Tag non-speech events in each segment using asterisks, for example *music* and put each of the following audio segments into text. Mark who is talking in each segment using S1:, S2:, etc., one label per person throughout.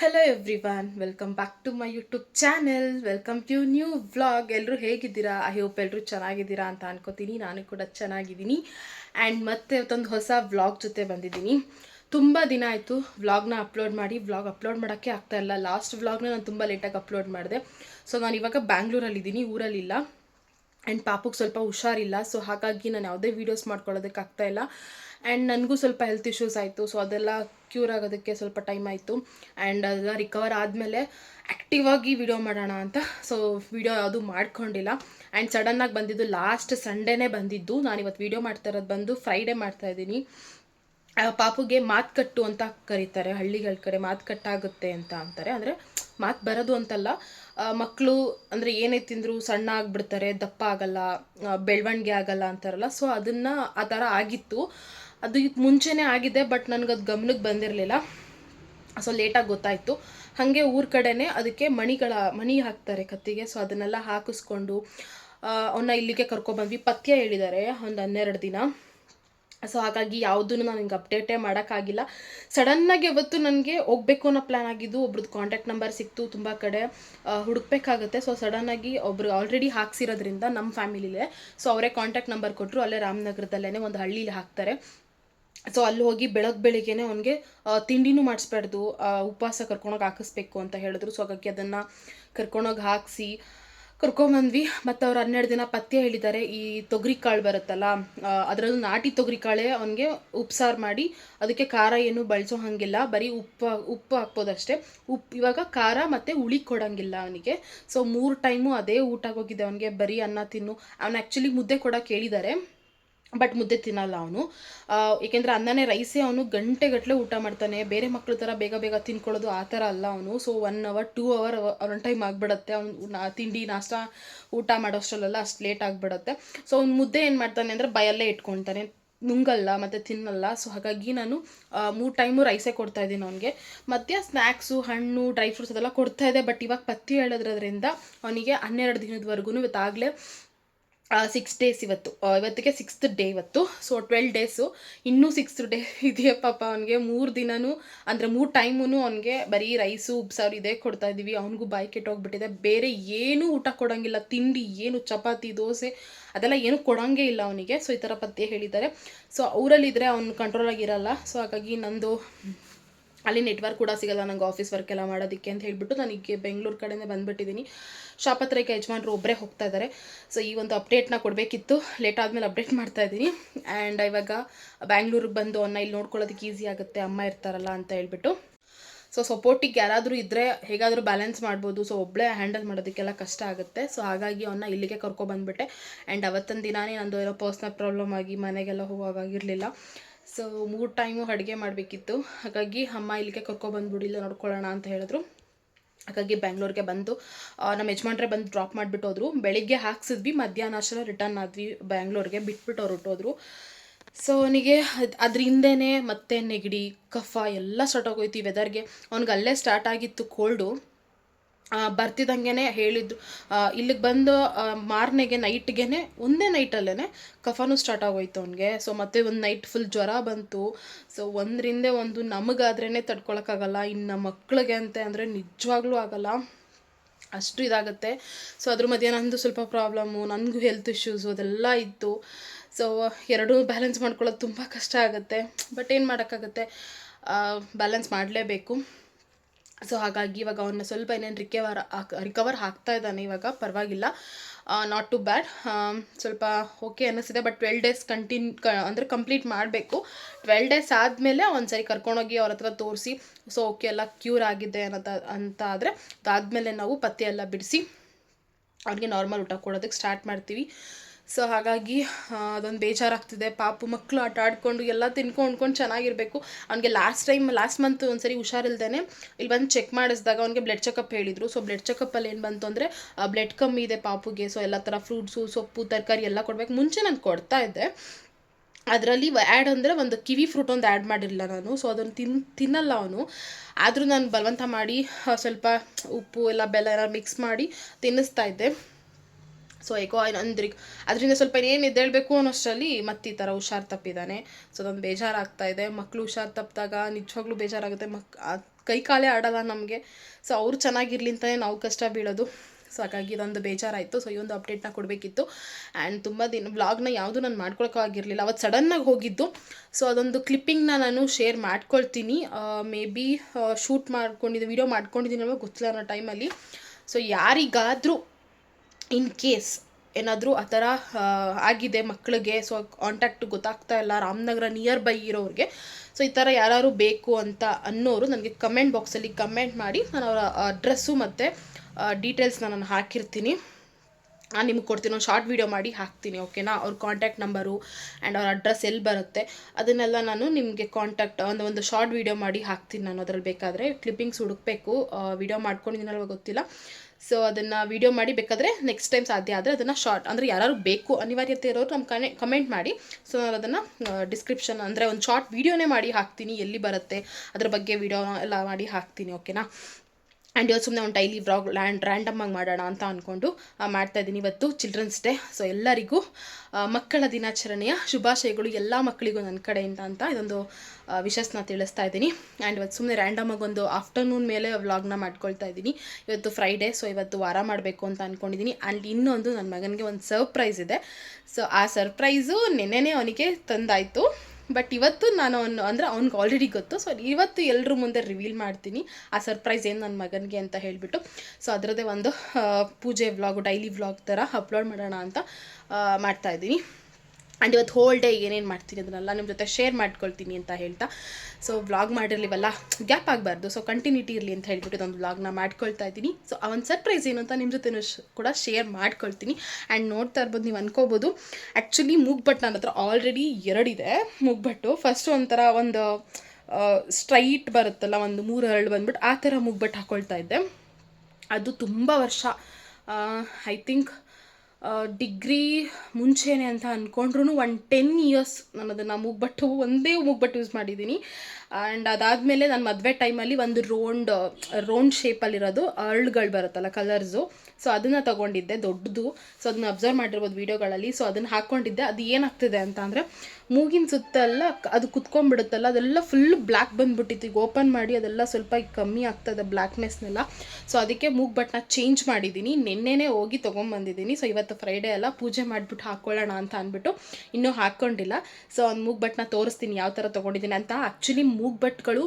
S1: Hello every welcome back to my YouTube channel welcome to new vlog ಎಲ್ಲರೂ ಹೇಗಿದ್ದೀರಾ? I hope ಎಲ್ಲರೂ ಚೆನ್ನಾಗಿದ್ದೀರಾ ಅಂತ ಅನ್ಕೋತೀನಿ. ನಾನು ಕೂಡ ಚೆನ್ನಾಗಿದ್ದೀನಿ. ಆ್ಯಂಡ್ ಮತ್ತೆ ಒಂದು ಹೊಸ ವ್ಲಾಗ್ ಜೊತೆ ಬಂದಿದ್ದೀನಿ. ತುಂಬ ದಿನ ಆಯಿತು ವ್ಲಾಗ್ನ ಅಪ್ಲೋಡ್ ಮಾಡಿ. ವ್ಲಾಗ್ ಅಪ್ಲೋಡ್ ಮಾಡೋಕ್ಕೆ ಆಗ್ತಾ ಇಲ್ಲ. ಲಾಸ್ಟ್ ವ್ಲಾಗ್ನ ನಾನು ತುಂಬ ಲೇಟಾಗಿ ಅಪ್ಲೋಡ್ ಮಾಡಿದೆ. ಸೊ ನಾನು ಇವಾಗ ಬ್ಯಾಂಗ್ಳೂರಲ್ಲಿದ್ದೀನಿ ಊರಲ್ಲಿಲ್ಲ. ಆ್ಯಂಡ್ ಪಾಪಕ್ಕೆ ಸ್ವಲ್ಪ ಹುಷಾರಿಲ್ಲ ಸೊ ಹಾಗಾಗಿ ನಾನು ಯಾವುದೇ ವೀಡಿಯೋಸ್ ಮಾಡ್ಕೊಳ್ಳೋದಕ್ಕೆ ಆಗ್ತಾ ಇಲ್ಲ. ಆ್ಯಂಡ್ ನನಗೂ ಸ್ವಲ್ಪ ಹೆಲ್ತ್ ಇಶ್ಯೂಸ್ ಆಯಿತು ಸೊ ಅದೆಲ್ಲ ಕ್ಯೂರ್ ಆಗೋದಕ್ಕೆ ಸ್ವಲ್ಪ ಟೈಮ್ ಆಯಿತು. ಆ್ಯಂಡ್ ಅದೆಲ್ಲ ರಿಕವರ್ ಆದಮೇಲೆ ಆ್ಯಕ್ಟಿವ್ ಆಗಿ ವಿಡಿಯೋ ಮಾಡೋಣ ಅಂತ ಸೊ ವಿಡಿಯೋ ಯಾವುದು ಮಾಡ್ಕೊಂಡಿಲ್ಲ. ಆ್ಯಂಡ್ ಸಡನ್ನಾಗಿ ಬಂದಿದ್ದು ಲಾಸ್ಟ್ ಸಂಡೇನೇ ಬಂದಿದ್ದು. ನಾನು ಇವತ್ತು ವಿಡಿಯೋ ಮಾಡ್ತಾ ಇರೋದು ಬಂದು ಫ್ರೈಡೇ ಮಾಡ್ತಾ ಇದ್ದೀನಿ. ಆ ಪಾಪುಗೆ ಮಾತು ಕಟ್ಟು ಅಂತ ಕರೀತಾರೆ, ಹಳ್ಳಿಗಳ ಕಡೆ ಮಾತು ಕಟ್ಟಾಗುತ್ತೆ ಅಂತ ಅಂತಾರೆ. ಅಂದರೆ ಮಾತು ಬರೋದು ಅಂತಲ್ಲ ಮಕ್ಕಳು ಅಂದರೆ ಏನೇ ತಿಂದರೂ ಸಣ್ಣ ಆಗಿಬಿಡ್ತಾರೆ, ದಪ್ಪ ಆಗಲ್ಲ ಬೆಳವಣಿಗೆ ಆಗಲ್ಲ ಅಂತಾರಲ್ಲ. ಸೊ ಅದನ್ನು ಆ ಥರ ಆಗಿತ್ತು. ಅದು ಇದು ಮುಂಚೆನೇ ಆಗಿದೆ ಬಟ್ ನನಗದು ಗಮನಕ್ಕೆ ಬಂದಿರಲಿಲ್ಲ. ಸೊ ಲೇಟಾಗಿ ಗೊತ್ತಾಯಿತು. ಹಾಗೆ ಊರ ಕಡೆನೇ ಅದಕ್ಕೆ ಮಣಿಗಳ, ಮಣಿ ಹಾಕ್ತಾರೆ ಕತ್ತಿಗೆ. ಸೊ ಅದನ್ನೆಲ್ಲ ಹಾಕಿಸ್ಕೊಂಡು ಅವನ್ನ ಇಲ್ಲಿಗೆ ಕರ್ಕೊಬಂದ್ವಿ. ಪಥ್ಯ ಹೇಳಿದ್ದಾರೆ ಒಂದು ಹನ್ನೆರಡು ದಿನ. ಸೊ ಹಾಗಾಗಿ ಯಾವುದನ್ನು ನಾನು ಹಿಂಗೆ ಅಪ್ಡೇಟೇ ಮಾಡೋಕ್ಕಾಗಿಲ್ಲ. ಸಡನ್ನಾಗಿ ಇವತ್ತು ನನಗೆ ಹೋಗ್ಬೇಕು ಅನ್ನೋ ಪ್ಲ್ಯಾನ್ ಆಗಿದ್ದು, ಒಬ್ರದ್ದು ಕಾಂಟ್ಯಾಕ್ಟ್ ನಂಬರ್ ಸಿಕ್ತು ತುಂಬ ಕಡೆ ಹುಡುಕ್ಬೇಕಾಗುತ್ತೆ. ಸೊ ಸಡನ್ನಾಗಿ ಒಬ್ರು ಆಲ್ರೆಡಿ ಹಾಕ್ಸಿರೋದ್ರಿಂದ ನಮ್ಮ ಫ್ಯಾಮಿಲಿಲೇ ಸೊ ಅವರೇ ಕಾಂಟ್ಯಾಕ್ಟ್ ನಂಬರ್ ಕೊಟ್ಟರು ಅಲ್ಲೇ ರಾಮನಗರದಲ್ಲೇ ಒಂದು ಹಳ್ಳಿಲಿ ಹಾಕ್ತಾರೆ. ಸೊ ಅಲ್ಲಿ ಹೋಗಿ ಬೆಳಗ್ಗೆ ಬೆಳಿಗ್ಗೆನೆ ಅವನಿಗೆ ತಿಂಡಿನೂ ಮಾಡಿಸ್ಬಾರ್ದು ಉಪವಾಸ ಕರ್ಕೊಂಡೋಗಿ ಹಾಕಿಸ್ಬೇಕು ಅಂತ ಹೇಳಿದ್ರು. ಸೊ ಹಾಗಾಗಿ ಅದನ್ನು ಕರ್ಕೊಂಡೋಗಿ ಹಾಕಿಸಿ ಕರ್ಕೊಂಬಂದ್ವಿ. ಮತ್ತು ಅವ್ರು ಹನ್ನೆರಡು ದಿನ ಪಥ್ಯ ಹೇಳಿದ್ದಾರೆ, ಈ ತೊಗರಿ ಕಾಳು ಬರುತ್ತಲ್ಲ ಅದರಲ್ಲೂ ನಾಟಿ ತೊಗರಿ ಕಾಳೇ ಅವನಿಗೆ ಉಪ್ಸಾರು ಮಾಡಿ, ಅದಕ್ಕೆ ಖಾರ ಏನು ಬಳಸೋ ಹಾಗಿಲ್ಲ. ಬರೀ ಉಪ್ಪು ಉಪ್ಪು ಹಾಕ್ಬೋದಷ್ಟೇ. ಉಪ್ಪು ಇವಾಗ ಖಾರ ಮತ್ತು ಹುಳಿ ಕೊಡೋಂಗಿಲ್ಲ ಅವನಿಗೆ. ಸೊ ಮೂರು ಟೈಮು ಅದೇ ಊಟ ಹೋಗಿದೆ ಅವನಿಗೆ. ಬರೀ ಅನ್ನ ತಿನ್ನು. ಅವ್ನು ಆ್ಯಕ್ಚುಲಿ ಮುದ್ದೆ ಕೊಡೋಕೆ ಹೇಳಿದ್ದಾರೆ. ಬಟ್ ಮುದ್ದೆ ತಿನ್ನಲ್ಲ ಅವನು. ಏಕೆಂದರೆ ಅನ್ನನೇ ರೈಸೇ ಅವನು ಗಂಟೆಗಟ್ಟಲೆ ಊಟ ಮಾಡ್ತಾನೆ. ಬೇರೆ ಮಕ್ಕಳ ಥರ ಬೇಗ ಬೇಗ ತಿನ್ಕೊಳ್ಳೋದು ಆ ಥರ ಅಲ್ಲ ಅವನು. So one hour two hour one time ಆಗಿಬಿಡತ್ತೆ. ಅವ್ನು ತಿಂಡಿ, ನಾಷ್ಟ, ಊಟ ಮಾಡೋಷ್ಟರಲ್ಲೆಲ್ಲ ಅಷ್ಟು ಲೇಟ್ ಆಗಿಬಿಡತ್ತೆ. ಸೊ ಅವ್ನು ಮುದ್ದೆ ಏನು ಮಾಡ್ತಾನೆ ಅಂದರೆ ಬಯಲ್ಲೇ ಇಟ್ಕೊಳ್ತಾನೆ. ನುಂಗಲ್ಲ ಮತ್ತು ತಿನ್ನಲ್ಲ. ಸೊ ಹಾಗಾಗಿ ನಾನು ಮೂರು ಟೈಮು ರೈಸೇ ಕೊಡ್ತಾ ಇದ್ದೀನಿ ಅವನಿಗೆ. ಮತ್ತು ಸ್ನ್ಯಾಕ್ಸು ಹಣ್ಣು ಡ್ರೈ ಫ್ರೂಟ್ಸ್ ಅದೆಲ್ಲ ಕೊಡ್ತಾ ಇದೆ ಬಟ್ ಇವಾಗ ಪತ್ತಿ ಹೇಳೋದ್ರಿಂದ ಅವನಿಗೆ ಹನ್ನೆರಡು ದಿನದವರೆಗೂ ಇವತ್ತಾಗಲೇ ಸಿಕ್ಸ್ ಡೇಸ್ ಇವತ್ತು. ಇವತ್ತಿಗೆ ಸಿಕ್ಸ್ತ್ ಡೇ ಇವತ್ತು. ಸೊ ಟ್ವೆಲ್ ಡೇಸು ಇನ್ನೂ ಸಿಕ್ಸ್ತ್ ಡೇ ಇದೆಯಾ ಪಾಪ ಅವನಿಗೆ. ಮೂರು ದಿನವೂ ಅಂದರೆ ಮೂರು ಟೈಮೂ ಅವನಿಗೆ ಬರೀ ರೈಸು ಉಪ್ಸಾರು ಇದೇ ಕೊಡ್ತಾ ಇದ್ದೀವಿ ಅವನಿಗೂ ಬಾಯಿ ಕೆಟ್ಟೋಗ್ಬಿಟ್ಟಿದೆ. ಬೇರೆ ಏನೂ ಊಟ ಕೊಡೋಂಗಿಲ್ಲ. ತಿಂಡಿ ಏನು, ಚಪಾತಿ, ದೋಸೆ, ಅದೆಲ್ಲ ಏನೂ ಕೊಡೋಂಗೇ ಇಲ್ಲ ಅವನಿಗೆ. ಸೊ ಈ ಥರ ಪತ್ತೆ ಹೇಳಿದ್ದಾರೆ. ಸೊ ಅವರಲ್ಲಿದ್ದರೆ ಅವ್ನು ಕಂಟ್ರೋಲಾಗಿರಲ್ಲ ಸೊ ಹಾಗಾಗಿ ನಂದು ಅಲ್ಲಿ ನೆಟ್ವರ್ಕ್ ಕೂಡ ಸಿಗಲ್ಲ, ನಂಗೆ ಆಫೀಸ್ ವರ್ಕ್ ಎಲ್ಲ ಮಾಡೋದಕ್ಕೆ ಅಂತ ಹೇಳ್ಬಿಟ್ಟು ನನಗೆ ಬೆಂಗಳೂರು ಕಡೆನೇ ಬಂದುಬಿಟ್ಟಿದ್ದೀನಿ ಶಾಪ್ ಹತ್ರಕ್ಕೆ ಯಜಮಾನ್ರು ಒಬ್ಬರೇ ಹೋಗ್ತಾ ಇದ್ದಾರೆ ಸೊ ಈ ಒಂದು ಅಪ್ಡೇಟ್ನ ಕೊಡಬೇಕಿತ್ತು. ಲೇಟ್ ಆದಮೇಲೆ ಅಪ್ಡೇಟ್ ಮಾಡ್ತಾ ಇದ್ದೀನಿ. ಆ್ಯಂಡ್ ಇವಾಗ ಬ್ಯಾಂಗ್ಳೂರಿಗೆ ಬಂದು ಅನ್ನ ಇಲ್ಲಿ ನೋಡ್ಕೊಳ್ಳೋದಕ್ಕೆ ಈಸಿ ಆಗುತ್ತೆ, ಅಮ್ಮ ಇರ್ತಾರಲ್ಲ ಅಂತ ಹೇಳ್ಬಿಟ್ಟು. ಸೊ ಸಪೋರ್ಟಿಗೆ ಯಾರಾದರೂ ಇದ್ದರೆ ಹೇಗಾದರೂ ಬ್ಯಾಲೆನ್ಸ್ ಮಾಡ್ಬೋದು. ಸೊ ಒಬ್ಬಳೇ ಹ್ಯಾಂಡಲ್ ಮಾಡೋದಕ್ಕೆಲ್ಲ ಕಷ್ಟ ಆಗುತ್ತೆ. ಸೊ ಹಾಗಾಗಿ ಅವನ್ನ ಇಲ್ಲಿಗೆ ಕರ್ಕೊಬಂದ್ಬಿಟ್ಟೆ ಆ್ಯಂಡ್ ಅವತ್ತಿನ ದಿನಾನೇ ನಂದು ಏನೋ ಪರ್ಸ್ನಲ್ ಪ್ರಾಬ್ಲಮ್ ಆಗಿ ಮನೆಗೆಲ್ಲ ಹೋಗೋವಾಗಿರಲಿಲ್ಲ ಸೊ ಮೂರು ಟೈಮು ಅಡುಗೆ ಮಾಡಬೇಕಿತ್ತು. ಹಾಗಾಗಿ ಅಮ್ಮ ಇಲ್ಲಿಗೆ ಕರ್ಕೊಬಂದ್ಬಿಡಿಲ್ಲ ನೋಡ್ಕೊಳ್ಳೋಣ ಅಂತ ಹೇಳಿದ್ರು. ಹಾಗಾಗಿ ಬ್ಯಾಂಗ್ಳೂರಿಗೆ ಬಂದು ನಮ್ಮ ಯಜಮಾನ್ರೆ ಬಂದು ಡ್ರಾಪ್ ಮಾಡಿಬಿಟ್ಟು ಹೋದ್ರು ಬೆಳಿಗ್ಗೆ ಹಾಕ್ಸಿದ್ವಿ, ಮಧ್ಯಾಹ್ನ ಅಷ್ಟರ ರಿಟರ್ನ್ ಆದ್ವಿ ಬ್ಯಾಂಗ್ಳೂರಿಗೆ ಬಿಟ್ಬಿಟ್ಟು ಅವ್ರು ಹೊಟ್ಟೋದ್ರು. ಸೊ ಅವನಿಗೆ ಅದ್ರ ಹಿಂದೆನೇ ಮತ್ತೆ ನೆಗಡಿ, ಕಫ ಎಲ್ಲ ಸ್ಟಾರ್ಟ್ ಆಗೋಯ್ತು ಈ ವೆದರ್ಗೆ ಅವ್ನಿಗೆ ಅಲ್ಲೇ ಸ್ಟಾರ್ಟ್ ಆಗಿತ್ತು ಕೋಲ್ಡು ಬರ್ತಿದ್ದಂಗೆ ಹೇಳಿದ್ರು ಇಲ್ಲಿಗೆ ಬಂದು ಮಾರನೆಗೆ ನೈಟ್ಗೆ ಒಂದೇ ನೈಟಲ್ಲೇ ಕಫಾನು ಸ್ಟಾರ್ಟ್ ಆಗೋಯ್ತು ಅವನಿಗೆ. ಸೊ ಮತ್ತೆ ಒಂದು ನೈಟ್ ಫುಲ್ ಜ್ವರ ಬಂತು. ಸೊ ಒಂದರಿಂದ ಒಂದು ನಮಗಾದ್ರೇ ತಡ್ಕೊಳಕ್ಕಾಗಲ್ಲ. ಇನ್ನು ಮಕ್ಳಿಗೆ ಅಂತೆ ಅಂದರೆ ನಿಜವಾಗ್ಲೂ ಆಗಲ್ಲ. ಅಷ್ಟು ಇದಾಗುತ್ತೆ. ಸೊ ಅದ್ರ ಮಧ್ಯೆ ನಂದು ಸ್ವಲ್ಪ ಪ್ರಾಬ್ಲಮ್ಮು ನನಗೂ ಹೆಲ್ತ್ ಇಶ್ಯೂಸು ಅದೆಲ್ಲ ಇತ್ತು. ಸೊ ಎರಡೂ ಬ್ಯಾಲೆನ್ಸ್ ಮಾಡ್ಕೊಳ್ಳೋದು ತುಂಬ ಕಷ್ಟ ಆಗುತ್ತೆ. ಬಟ್ ಏನು ಮಾಡೋಕ್ಕಾಗುತ್ತೆ? ಬ್ಯಾಲೆನ್ಸ್ ಮಾಡಲೇಬೇಕು. ಸೊ ಹಾಗಾಗಿ ಇವಾಗ ಅವನ್ನ ಸ್ವಲ್ಪ ಏನೇನು ರಿಕವರ್ ರಿಕವರ್ ಆಗ್ತಾ ಇದ್ದಾನೆ ಇವಾಗ, ಪರವಾಗಿಲ್ಲ. ನಾಟ್ ಟು ಬ್ಯಾಡ್ ಸ್ವಲ್ಪ ಓಕೆ ಅನ್ನಿಸ್ತಿದೆ ಬಟ್ ಟ್ವೆಲ್ ಡೇಸ್ ಕಂಟಿನ್ಯೂ ಅಂದರೆ ಕಂಪ್ಲೀಟ್ ಮಾಡಬೇಕು. ಟ್ವೆಲ್ ಡೇಸ್ ಆದಮೇಲೆ ಒಂದು ಸರಿ ಕರ್ಕೊಂಡೋಗಿ ಅವ್ರ ಹತ್ರ ತೋರಿಸಿ ಸೊ ಓಕೆ ಎಲ್ಲ ಕ್ಯೂರ್ ಆಗಿದೆ ಅನ್ನೋದು ಅಂತ ಆದರೆ ಅದಾದಮೇಲೆ ನಾವು ಪತ್ತೆ ಎಲ್ಲ ಬಿಡಿಸಿ, ಅವ್ರಿಗೆ ನಾರ್ಮಲ್ ಊಟ ಕೊಡೋದಕ್ಕೆ ಸ್ಟಾರ್ಟ್ ಮಾಡ್ತೀವಿ. ಸೊ ಹಾಗಾಗಿ ಅದೊಂದು ಬೇಜಾರಾಗ್ತಿದೆ. ಪಾಪು ಮಕ್ಕಳು ಆಟ ಆಡ್ಕೊಂಡು ಎಲ್ಲ ತಿನ್ಕೊಂಡು ಉಣ್ಕೊಂಡು ಚೆನ್ನಾಗಿರಬೇಕು. ಅವ್ನಿಗೆ ಲಾಸ್ಟ್ ಟೈಮ್ ಲಾಸ್ಟ್ ಮಂತ್ ಒಂದ್ಸರಿ ಹುಷಾರಿಲ್ದೇನೆ ಇಲ್ಲಿ ಬಂದು ಚೆಕ್ ಮಾಡಿಸಿದಾಗ ಅವನಿಗೆ ಬ್ಲಡ್ ಚೆಕಪ್ ಹೇಳಿದರು. ಸೊ ಬ್ಲಡ್ ಚೆಕಪ್ಪಲ್ಲಿ ಏನು ಬಂತು ಅಂದರೆ ಬ್ಲಡ್ ಕಮ್ಮಿ ಇದೆ ಪಾಪುಗೆ. ಸೊ ಎಲ್ಲ ಥರ ಫ್ರೂಟ್ಸು ಸೊಪ್ಪು, ತರಕಾರಿ ಎಲ್ಲ ಕೊಡಬೇಕು. ಮುಂಚೆ ನಾನು ಕೊಡ್ತಾ ಇದ್ದೆ. ಅದರಲ್ಲಿ ಆ್ಯಡ್ ಅಂದರೆ ಒಂದು ಕಿವಿ ಫ್ರೂಟ್ ಒಂದು ಆ್ಯಡ್ ಮಾಡಿರಲಿಲ್ಲ ನಾನು. ಸೊ ಅದನ್ನು ತಿನ್, ತಿನ್ನಲ್ಲ ಅವನು. ಆದರೂ ನಾನು ಬಲವಂತ ಮಾಡಿ ಸ್ವಲ್ಪ ಉಪ್ಪು, ಎಲ್ಲ ಬೆಲ್ಲ ಮಿಕ್ಸ್ ಮಾಡಿ ತಿನ್ನಿಸ್ತಾ ಇದ್ದೆ. ಸೊ ಏಕೋ ಅಂದ್ರೆ ಅದರಿಂದ ಸ್ವಲ್ಪ ಏನು ಎದ್ದೇಳಬೇಕು ಅನ್ನೋಷ್ಟರಲ್ಲಿ ಮತ್ತೆ ಈ ಥರ ಹುಷಾರು ತಪ್ಪಿದ್ದಾನೆ ಸೊ ಅದೊಂದು ಬೇಜಾರಾಗ್ತಾ ಇದೆ. ಮಕ್ಕಳು ಹುಷಾರು ತಪ್ಪಿದಾಗ ನಿಜವಾಗ್ಲೂ ಬೇಜಾರಾಗುತ್ತೆ. ಮಕ್ ಕೈ ಕಾಲೇ ಆಡಲ್ಲ ನಮಗೆ. ಸೊ ಅವ್ರು ಚೆನ್ನಾಗಿರ್ಲಿ ಅಂತಲೇ ನಾವು ಕಷ್ಟ ಬೀಳೋದು. ಸೊ ಹಾಗಾಗಿ ಇದೊಂದು ಬೇಜಾರಾಯಿತು. ಸೊ ಈ ಒಂದು ಅಪ್ಡೇಟ್ನ ಕೊಡಬೇಕಿತ್ತು. ಆ್ಯಂಡ್ ತುಂಬ ದಿನ ವ್ಲಾಗ್ನ ಯಾವುದು ನಾನು ಮಾಡ್ಕೊಳಕ್ಕಾಗಿರಲಿಲ್ಲ ಅವತ್ತು ಸಡನ್ನಾಗಿ ಹೋಗಿದ್ದು. ಸೊ ಅದೊಂದು ಕ್ಲಿಪ್ಪಿಂಗ್ನ ನಾನು ಶೇರ್ ಮಾಡ್ಕೊಳ್ತೀನಿ. ಮೇ ಬಿ ಶೂಟ್ ಮಾಡ್ಕೊಂಡಿದ್ದು ವೀಡಿಯೋ ಮಾಡ್ಕೊಂಡಿದ್ದೀನಿ ಅನ್ನೋ ಗೊತ್ತಿಲ್ಲ ಅನ್ನೋ ಟೈಮಲ್ಲಿ ಸೊ ಯಾರಿಗಾದರೂ ಇನ್ ಕೇಸ್ ಏನಾದರೂ ಆ ಥರ ಆಗಿದೆ ಮಕ್ಕಳಿಗೆ ಸೊ ಕಾಂಟ್ಯಾಕ್ಟ್ ಗೊತ್ತಾಗ್ತಾ ಇಲ್ಲ, ರಾಮನಗರ ನಿಯರ್ ಬೈ ಇರೋರಿಗೆ ಸೊ ಈ ಥರ ಯಾರು ಬೇಕು ಅಂತ ಅನ್ನೋರು ನನಗೆ ಕಮೆಂಟ್ ಬಾಕ್ಸಲ್ಲಿ ಕಮೆಂಟ್ ಮಾಡಿ, ನಾನು ಅವರ ಅಡ್ರೆಸ್ಸು ಮತ್ತು ಡೀಟೇಲ್ಸ್ನ ನಾನು ಹಾಕಿರ್ತೀನಿ. ನಾನು ನಿಮ್ಗೆ ಕೊಡ್ತೀನಿ, ಒಂದು ಶಾರ್ಟ್ ವೀಡಿಯೋ ಮಾಡಿ ಹಾಕ್ತೀನಿ ಓಕೆನಾ ಅವ್ರ ಕಾಂಟ್ಯಾಕ್ಟ್ ನಂಬರು ಆ್ಯಂಡ್ ಅವ್ರ ಅಡ್ರೆಸ್ ಎಲ್ಲಿ ಬರುತ್ತೆ, ಅದನ್ನೆಲ್ಲ ನಾನು ನಿಮಗೆ ಕಾಂಟ್ಯಾಕ್ಟ್ ಒಂದು ಒಂದು ಶಾರ್ಟ್ ವೀಡಿಯೋ ಮಾಡಿ ಹಾಕ್ತೀನಿ ನಾನು ಅದ್ರಲ್ಲಿ ಬೇಕಾದರೆ. ಕ್ಲಿಪ್ಪಿಂಗ್ಸ್ ಹುಡುಕಬೇಕು ವೀಡಿಯೋ ಮಾಡ್ಕೊಂಡಿದ್ದೀನಲ್ವ ಗೊತ್ತಿಲ್ಲ. ಸೊ ಅದನ್ನು ವೀಡಿಯೋ ಮಾಡಿ ಬೇಕಾದರೆ ನೆಕ್ಸ್ಟ್ ಟೈಮ್ ಸಾಧ್ಯ ಆದರೆ ಅದನ್ನು ಶಾರ್ಟ್ ಅಂದರೆ ಯಾರು ಬೇಕು ಅನಿವಾರ್ಯತೆ ಇರೋರು ನಮ್ಮ ಕನೆ ಕಮೆಂಟ್ ಮಾಡಿ. ಸೊ ನಾನು ಅದನ್ನು ಡಿಸ್ಕ್ರಿಪ್ಷನ್ ಅಂದರೆ ಒಂದು ಶಾರ್ಟ್ ವೀಡಿಯೋನೇ ಮಾಡಿ ಹಾಕ್ತೀನಿ, ಎಲ್ಲಿ ಬರುತ್ತೆ, ಅದ್ರ ಬಗ್ಗೆ ವಿಡಿಯೋ ಎಲ್ಲ ಮಾಡಿ ಹಾಕ್ತೀನಿ ಓಕೆನಾ ಆ್ಯಂಡ್ ಇವತ್ತು ಸುಮ್ಮನೆ ಒಂದು ಡೈಲಿ ವ್ಲಾಗ್ ಲ್ಯಾಂಡ್ ರ್ಯಾಂಡಮ್ ಆಗಿ ಮಾಡೋಣ ಅಂತ ಅಂದ್ಕೊಂಡು ಮಾಡ್ತಾ ಇದ್ದೀನಿ ಇವತ್ತು ಚಿಲ್ಡ್ರನ್ಸ್ ಡೇ ಸೊ ಎಲ್ಲರಿಗೂ ಮಕ್ಕಳ ದಿನಾಚರಣೆಯ ಶುಭಾಶಯಗಳು ಎಲ್ಲ ಮಕ್ಕಳಿಗೂ ನನ್ನ ಕಡೆಯಿಂದ ಅಂತ ಇದೊಂದು ವಿಶಸ್ನ ತಿಳಿಸ್ತಾ ಇದ್ದೀನಿ. ಆ್ಯಂಡ್ ಇವತ್ತು ಸುಮ್ಮನೆ ರ್ಯಾಂಡಮ್ ಆಗಿ ಒಂದು ಆಫ್ಟರ್ನೂನ್ ಮೇಲೆ ವ್ಲಾಗ್ನ ಮಾಡ್ಕೊಳ್ತಾ ಇದ್ದೀನಿ. ಇವತ್ತು ಫ್ರೈಡೇ ಸೊ ಇವತ್ತು ವಾರ ಮಾಡಬೇಕು ಅಂತ ಅಂದ್ಕೊಂಡಿದ್ದೀನಿ ಆ್ಯಂಡ್ ಇನ್ನೊಂದು ನನ್ನ ಮಗನಿಗೆ ಒಂದು ಸರ್ಪ್ರೈಸ್ ಇದೆ. ಸೊ ಆ ಸರ್ಪ್ರೈಸು ನೆನ್ನೆನೇ ಅವನಿಗೆ ತಂದಾಯಿತು. ಬಟ್ ಇವತ್ತು ನಾನು ಅವನು ಅಂದರೆ ಅವ್ನಿಗೆ ಆಲ್ರೆಡಿ ಗೊತ್ತು. ಸೊ ಇವತ್ತು ಎಲ್ಲರ ಮುಂದೆ ರಿವೀಲ್ ಮಾಡ್ತೀನಿ. ಆ ಸರ್ಪ್ರೈಸ್ ಏನು ನನ್ನ ಮಗನಿಗೆ ಅಂತ ಹೇಳಿಬಿಟ್ಟು. ಸೊ ಅದರದ್ದೇ ಒಂದು ಪೂಜೆ ವ್ಲಾಗು ಡೈಲಿ ವ್ಲಾಗ್ ಥರ ಅಪ್ಲೋಡ್ ಮಾಡೋಣ ಅಂತ ಮಾಡ್ತಾ ಇದ್ದೀನಿ. ಆ್ಯಂಡ್ ಇವತ್ತು ಹೋಲ್ ಡೇ ಏನೇನು ಮಾಡ್ತೀನಿ ಅದನ್ನೆಲ್ಲ ನಿಮ್ಮ ಜೊತೆ ಶೇರ್ ಮಾಡ್ಕೊಳ್ತೀನಿ ಅಂತ ಹೇಳ್ತಾ. ಸೊ ವ್ಲಾಗ್ ಮಾಡಿರಲಿವಲ್ಲ ಗ್ಯಾಪ್ ಆಗಬಾರ್ದು. ಸೊ ಕಂಟಿನ್ಯೂಟಿ ಇರಲಿ ಅಂತ ಹೇಳ್ಬಿಟ್ಟು ಇದೊಂದು ವ್ಲಾಗ್ನ ಮಾಡ್ಕೊಳ್ತಾ ಇದ್ದೀನಿ. ಸೊ ಆ ಒಂದು ಸರ್ಪ್ರೈಸ್ ಏನು ಅಂತ ನಿಮ್ಮ ಜೊತೆ ಕೂಡ ಶೇರ್ ಮಾಡ್ಕೊಳ್ತೀನಿ. ಆ್ಯಂಡ್ ನೋಡ್ತಾ ಇರ್ಬೋದು, ನೀವು ಅನ್ಕೋಬೋದು. ಆ್ಯಕ್ಚುಲಿ ಮೂಗ್ಬಟ್ಟು ನನ್ನ ಹತ್ರ ಆಲ್ರೆಡಿ ಎರಡಿದೆ. ಮೂಗ್ಬಟ್ಟು. ಫಸ್ಟ್ ಒಂಥರ ಒಂದು ಸ್ಟ್ರೈಟ್ ಬರುತ್ತಲ್ಲ, ಒಂದು ಮೂರು ಹರಳು ಬಂದ್ಬಿಟ್ಟು ಆ ಥರ ಮೂಗ್ಬಟ್ಟು ಹಾಕ್ಕೊಳ್ತಾ ಇದ್ದೆ. ಅದು ತುಂಬ ವರ್ಷ ಐ ಥಿಂಕ್ ಡಿಗ್ರಿ ಮುಂಚೆನೆ ಅಂತ ಅಂದ್ಕೊಂಡ್ರು ಒಂದು ಟೆನ್ ಇಯರ್ಸ್ ನಾನು ಅದನ್ನು ಮೂಗ್ಬಟ್ಟು ಒಂದೇ ಮೂಗ್ಬಟ್ಟು ಯೂಸ್ ಮಾಡಿದ್ದೀನಿ. ಆ್ಯಂಡ್ ಅದಾದಮೇಲೆ ನಾನು ಮದುವೆ ಟೈಮಲ್ಲಿ ಒಂದು ರೋಂಡ್ ರೌಂಡ್ ಶೇಪಲ್ಲಿರೋದು ಅರ್ಳ್ಗಳು ಬರುತ್ತಲ್ಲ ಕಲರ್ಸು ಸೊ ಅದನ್ನು ತಗೊಂಡಿದ್ದೆ, ದೊಡ್ಡದು. ಸೊ ಅದನ್ನ ಅಬ್ಸರ್ವ್ ಮಾಡಿರ್ಬೋದು ವೀಡಿಯೋಗಳಲ್ಲಿ. ಸೊ ಅದನ್ನು ಹಾಕ್ಕೊಂಡಿದ್ದೆ ಅದು ಏನಾಗ್ತಿದೆ ಅಂತ ಅಂದರೆ, ಮೂಗಿನ ಸುತ್ತೆಲ್ಲ ಅದು ಕುತ್ಕೊಂಡ್ಬಿಡುತ್ತಲ್ಲ, ಅದೆಲ್ಲ ಫುಲ್ ಬ್ಲ್ಯಾಕ್ ಬಂದ್ಬಿಟ್ಟಿತ್ತು. ಈಗ ಓಪನ್ ಮಾಡಿ ಅದೆಲ್ಲ ಸ್ವಲ್ಪ ಈಗ ಕಮ್ಮಿ ಆಗ್ತದೆ ಬ್ಲ್ಯಾಕ್ನೆಸ್ನೆಲ್ಲ ಸೊ ಅದಕ್ಕೆ ಮೂಗ್ ಬಟ್ನ ಚೇಂಜ್ ಮಾಡಿದ್ದೀನಿ. ನಿನ್ನೆನೇ ಹೋಗಿ ತೊಗೊಂಬಂದಿದ್ದೀನಿ. ಸೊ ಇವತ್ತು ಫ್ರೈಡೇ ಎಲ್ಲ ಪೂಜೆ ಮಾಡಿಬಿಟ್ಟು ಹಾಕ್ಕೊಳ್ಳೋಣ ಅಂತ ಅಂದ್ಬಿಟ್ಟು ಇನ್ನೂ ಹಾಕ್ಕೊಂಡಿಲ್ಲ ಸೊ ಒಂದು ಮೂಗ್ ಬಟ್ನ ತೋರಿಸ್ತೀನಿ, ಯಾವ ಥರ ತೊಗೊಂಡಿದ್ದೀನಿ ಅಂತ. ಆ್ಯಕ್ಚುಲಿ ಮೂಗ್ ಬಟ್ಗಳು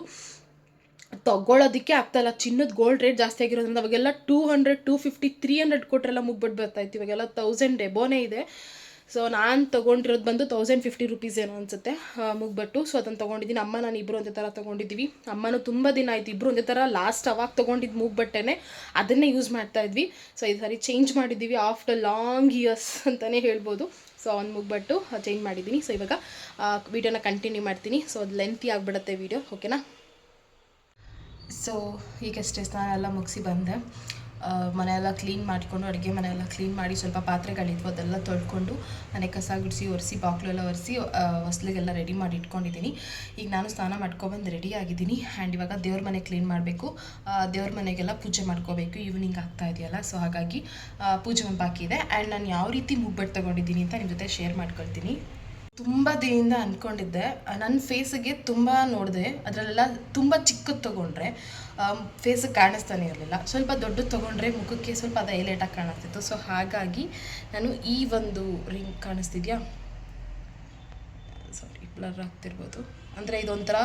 S1: ತಗೊಳ್ಳೋದಕ್ಕೆ ಆಗ್ತಾಯಿಲ್ಲ ಚಿನ್ನದ ಗೋಲ್ಡ್ ರೇಟ್ ಜಾಸ್ತಿ ಆಗಿರೋದ್ರಿಂದ ಅವಾಗೆಲ್ಲ two hundred two fifty three hundred ಕೊಟ್ಟರೆಲ್ಲ ಮುಗ್ಬಿಟ್ಟು ಬರ್ತಾಯಿತ್ತು ಇವಾಗೆಲ್ಲ ತೌಸಂಡ್ ಡೆಬೋನೇ ಇದೆ. ಸೊ ನಾನು ತೊಗೊಂಡಿರೋದು ಬಂದು ತೌಸಂಡ್ ಫಿಫ್ಟಿ ರುಪೀಸ್ ಏನೋ ಅನಿಸುತ್ತೆ ಮುಗ್ಬಿಟ್ಟು. ಸೊ ಅದನ್ನು ತೊಗೊಂಡಿದ್ದೀನಿ. ಅಮ್ಮ, ನಾನು ಇಬ್ಬರು ಒಂದೇ ಥರ ತೊಗೊಂಡಿದ್ದೀವಿ. ಅಮ್ಮನೂ ತುಂಬ ದಿನ ಆಯಿತು. ಇಬ್ಬರು ಒಂದೇ ಥರ ಲಾಸ್ಟ್ ಅವಾಗ ತೊಗೊಂಡಿದ್ದು ಮೂಗ್ಬಟ್ಟೆನೇ ಅದನ್ನೇ ಯೂಸ್ ಮಾಡ್ತಾ ಇದ್ವಿ. ಸೊ ಈ ಸಾರಿ ಚೇಂಜ್ ಮಾಡಿದ್ದೀವಿ ಆಫ್ಟರ್ ಲಾಂಗ್ ಇಯರ್ಸ್ ಅಂತಲೇ ಹೇಳ್ಬೋದು. ಸೊ ಅವ್ನು ಮುಗ್ಬಿಟ್ಟು ಚೇಂಜ್ ಮಾಡಿದ್ದೀನಿ ಸೊ ಇವಾಗ ವೀಡಿಯೋನ ಕಂಟಿನ್ಯೂ ಮಾಡ್ತೀನಿ. ಸೊ ಅದು ಲೆಂತಿ ಆಗಿಬಿಡುತ್ತೆ ವೀಡಿಯೋ ಓಕೆನಾ ಸೊ ಈಗಷ್ಟೇ ಸ್ನಾನ ಎಲ್ಲ ಮುಗಿಸಿ ಬಂದೆ. ಮನೆಯೆಲ್ಲ ಕ್ಲೀನ್ ಮಾಡಿಕೊಂಡು, ಅಡುಗೆ ಮನೆಯೆಲ್ಲ ಕ್ಲೀನ್ ಮಾಡಿ ಸ್ವಲ್ಪ ಪಾತ್ರೆಗಳಿದ್ವು, ಅದೆಲ್ಲ ತೊಳ್ಕೊಂಡು ಮನೆ ಕಸ ಗುಡಿಸಿ ಒರೆಸಿ, ಬಾಕ್ಲು ಎಲ್ಲ ಒರೆಸಿ ಹೊಸ್ಲಿಗೆಲ್ಲ ರೆಡಿ ಮಾಡಿ ಇಟ್ಕೊಂಡಿದ್ದೀನಿ. ಈಗ ನಾನು ಸ್ನಾನ ಮಾಡ್ಕೊಬಂದು ರೆಡಿ ಆಗಿದ್ದೀನಿ. ಆ್ಯಂಡ್ ಇವಾಗ ದೇವ್ರ ಮನೆ ಕ್ಲೀನ್ ಮಾಡಬೇಕು. ದೇವ್ರ ಮನೆಗೆಲ್ಲ ಪೂಜೆ ಮಾಡ್ಕೋಬೇಕು. ಈವ್ನಿಂಗ್ ಆಗ್ತಾ ಇದೆಯಲ್ಲ ಸೊ ಹಾಗಾಗಿ ಪೂಜೆ ಒಂದು ಬಾಕಿ ಇದೆ. ಆ್ಯಂಡ್ ನಾನು ಯಾವ ರೀತಿ ಮುಗ್ಬಟ್ಟು ತೊಗೊಂಡಿದ್ದೀನಿ ಅಂತ ನಿಮ್ಮ ಜೊತೆ ಶೇರ್ ಮಾಡ್ಕೊಳ್ತೀನಿ. ತುಂಬ ದಿನದಿಂದ ಅಂದ್ಕೊಂಡಿದ್ದೆ ನನ್ನ ಫೇಸಿಗೆ ತುಂಬ ನೋಡಿದೆ. ಅದರಲ್ಲೆಲ್ಲ ತುಂಬ ಚಿಕ್ಕದು ತೊಗೊಂಡ್ರೆ ಫೇಸಿಗೆ ಕಾಣಿಸ್ತಾನೆ ಇರಲಿಲ್ಲ. ಸ್ವಲ್ಪ ದೊಡ್ಡದು ತೊಗೊಂಡ್ರೆ ಮುಖಕ್ಕೆ ಸ್ವಲ್ಪ ಅದು ಹೈಲೈಟಾಗಿ ಕಾಣಿಸ್ತಿತ್ತು. ಸೊ ಹಾಗಾಗಿ ನಾನು ಈ ಒಂದು ರಿಂಗ್ ಕಾಣಿಸ್ತಿದ್ಯಾ? ಸಾರಿ ಬ್ಲರ್ ಆಗ್ತಿರ್ಬೋದು. ಅಂದರೆ ಇದೊಂಥರ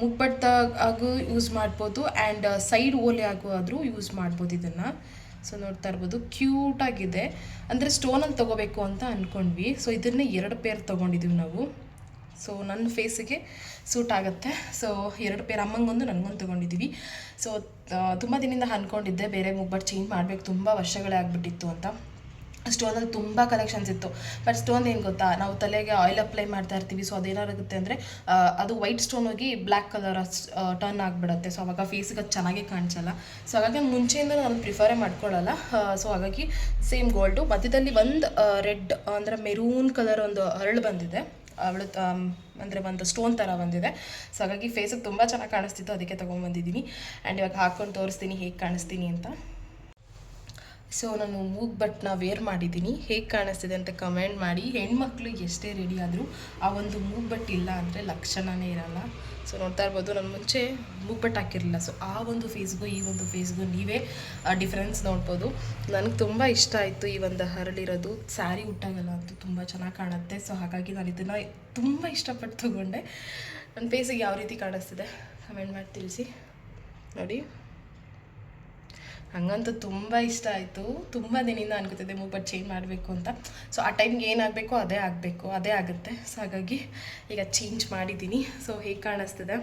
S1: ಮುಗ್ಬಟ್ಟಾಗೂ ಯೂಸ್ ಮಾಡ್ಬೋದು ಆ್ಯಂಡ್ ಸೈಡ್ ಓಲೆ ಆಗು ಆದರೂ ಯೂಸ್ ಮಾಡ್ಬೋದು ಇದನ್ನು. ಸೊ ನೋಡ್ತಾ ಇರ್ಬೋದು ಕ್ಯೂಟಾಗಿದೆ ಅಂದರೆ ಸ್ಟೋನಲ್ಲಿ ತೊಗೋಬೇಕು ಅಂತ ಅಂದ್ಕೊಂಡ್ವಿ ಸೊ ಇದನ್ನೇ ಎರಡು ಪೇರ್ ತೊಗೊಂಡಿದ್ದೀವಿ ನಾವು. ಸೊ ನನ್ನ ಫೇಸಿಗೆ ಸೂಟ್ ಆಗುತ್ತೆ. ಸೊ ಎರಡು ಪೇರ್ ಅಮ್ಮಂಗೊಂದು, ನನಗೊಂದು ತೊಗೊಂಡಿದ್ದೀವಿ ಸೊ ತುಂಬ ದಿನದಿಂದ ಅಂದ್ಕೊಂಡಿದ್ದೆ ಬೇರೆ ಮುಗ್ಬಟ್ಟು ಚೇಂಜ್ ಮಾಡಬೇಕು. ತುಂಬ ವರ್ಷಗಳೇ ಆಗಿಬಿಟ್ಟಿತ್ತು ಅಂತ. ಸ್ಟೋನಲ್ಲಿ ತುಂಬ ಕಲೆಕ್ಷನ್ಸ್ ಇತ್ತು. ಬಟ್ ಸ್ಟೋನ್ ಏನು ಗೊತ್ತಾ? ನಾವು ತಲೆಗೆ ಆಯಿಲ್ ಅಪ್ಲೈ ಮಾಡ್ತಾ ಇರ್ತೀವಿ ಸೊ ಅದೇನಾಗುತ್ತೆ ಅಂದರೆ ಅದು ವೈಟ್ ಸ್ಟೋನ್ ಹೋಗಿ ಬ್ಲ್ಯಾಕ್ ಕಲರ್ ಟರ್ನ್ ಆಗಿಬಿಡುತ್ತೆ. ಸೊ ಅವಾಗ ಫೇಸಿಗೆ ಅದು ಚೆನ್ನಾಗಿ ಕಾಣಿಸಲ್ಲ. ಸೊ ಹಾಗಾಗಿ ಮುಂಚೆಯಿಂದ ನಾನು ಪ್ರಿಫರೇ ಮಾಡ್ಕೊಳ್ಳಲ್ಲ. ಸೊ ಹಾಗಾಗಿ ಸೇಮ್ ಗೋಲ್ಡು ಮಧ್ಯದಲ್ಲಿ ಒಂದು ರೆಡ್ ಅಂದರೆ ಮೆರೂನ್ ಕಲರ್ ಒಂದು ಹರಳು ಬಂದಿದೆ. ಅವಳು ಅಂದರೆ ಒಂದು ಸ್ಟೋನ್ ಥರ ಬಂದಿದೆ. ಸೊ ಹಾಗಾಗಿ ಫೇಸಿಗೆ ತುಂಬ ಚೆನ್ನಾಗಿ ಕಾಣಿಸ್ತಿತ್ತು, ಅದಕ್ಕೆ ತೊಗೊಂಬಂದಿದ್ದೀನಿ ಆ್ಯಂಡ್ ಇವಾಗ ಹಾಕ್ಕೊಂಡು ತೋರಿಸ್ತೀನಿ ಹೇಗೆ ಕಾಣಿಸ್ತೀನಿ ಅಂತ. ಸೊ ನಾನು ಮೂಗ್ ಬಟ್ನ ವೇರ್ ಮಾಡಿದ್ದೀನಿ. ಹೇಗೆ ಕಾಣಿಸ್ತಿದೆ ಅಂತ ಕಮೆಂಟ್ ಮಾಡಿ. ಹೆಣ್ಮಕ್ಳು ಎಷ್ಟೇ ರೆಡಿ ಆದರೂ ಆ ಒಂದು ಮೂಗ್ ಬಟ್ ಇಲ್ಲ ಅಂದರೆ ಲಕ್ಷಣವೇ ಇರಲ್ಲ. ಸೊ ನೋಡ್ತಾ ಇರ್ಬೋದು, ನಾನು ಮುಂಚೆ ಮೂಗ್ ಬಟ್ ಹಾಕಿರಲಿಲ್ಲ. ಸೊ ಆ ಒಂದು ಫೇಸ್ಗೂ ಈ ಒಂದು ಫೇಸ್ಗೂ ನೀವೇ ಡಿಫ್ರೆನ್ಸ್ ನೋಡ್ಬೋದು. ನನಗೆ ತುಂಬ ಇಷ್ಟ ಆಯಿತು ಈ ಒಂದು ಹರಳಿರೋದು. ಸ್ಯಾರಿ ಉಟ್ಟಾಗಲ್ಲ ಅಂತೂ ತುಂಬ ಚೆನ್ನಾಗಿ ಕಾಣುತ್ತೆ. ಸೊ ಹಾಗಾಗಿ ನಾನು ಇದನ್ನು ತುಂಬ ಇಷ್ಟಪಟ್ಟು ತೊಗೊಂಡೆ. ನನ್ನ ಫೇಸಿಗೆ ಯಾವ ರೀತಿ ಕಾಣಿಸ್ತಿದೆ? ಕಮೆಂಟ್ ಮಾಡಿ ತಿಳಿಸಿ. ನೋಡಿ. ಹಂಗಂತೂ ತುಂಬ ಇಷ್ಟ ಆಯಿತು. ತುಂಬ ದಿನದಿಂದ ಅನ್ಕೋತಿದ್ದೆ ಮೂಬಟ್ ಚೇಂಜ್ ಮಾಡಬೇಕು ಅಂತ. ಸೊ ಆ ಟೈಮ್ಗೆ ಏನಾಗಬೇಕು ಅದೇ ಆಗಬೇಕು. ಅದೇ ಆಗುತ್ತೆ. ಸೊ ಹಾಗಾಗಿ ಈಗ ಚೇಂಜ್ ಮಾಡಿದ್ದೀನಿ. ಸೊ ಹೇಗೆ ಕಾಣಿಸ್ತಿದೆ?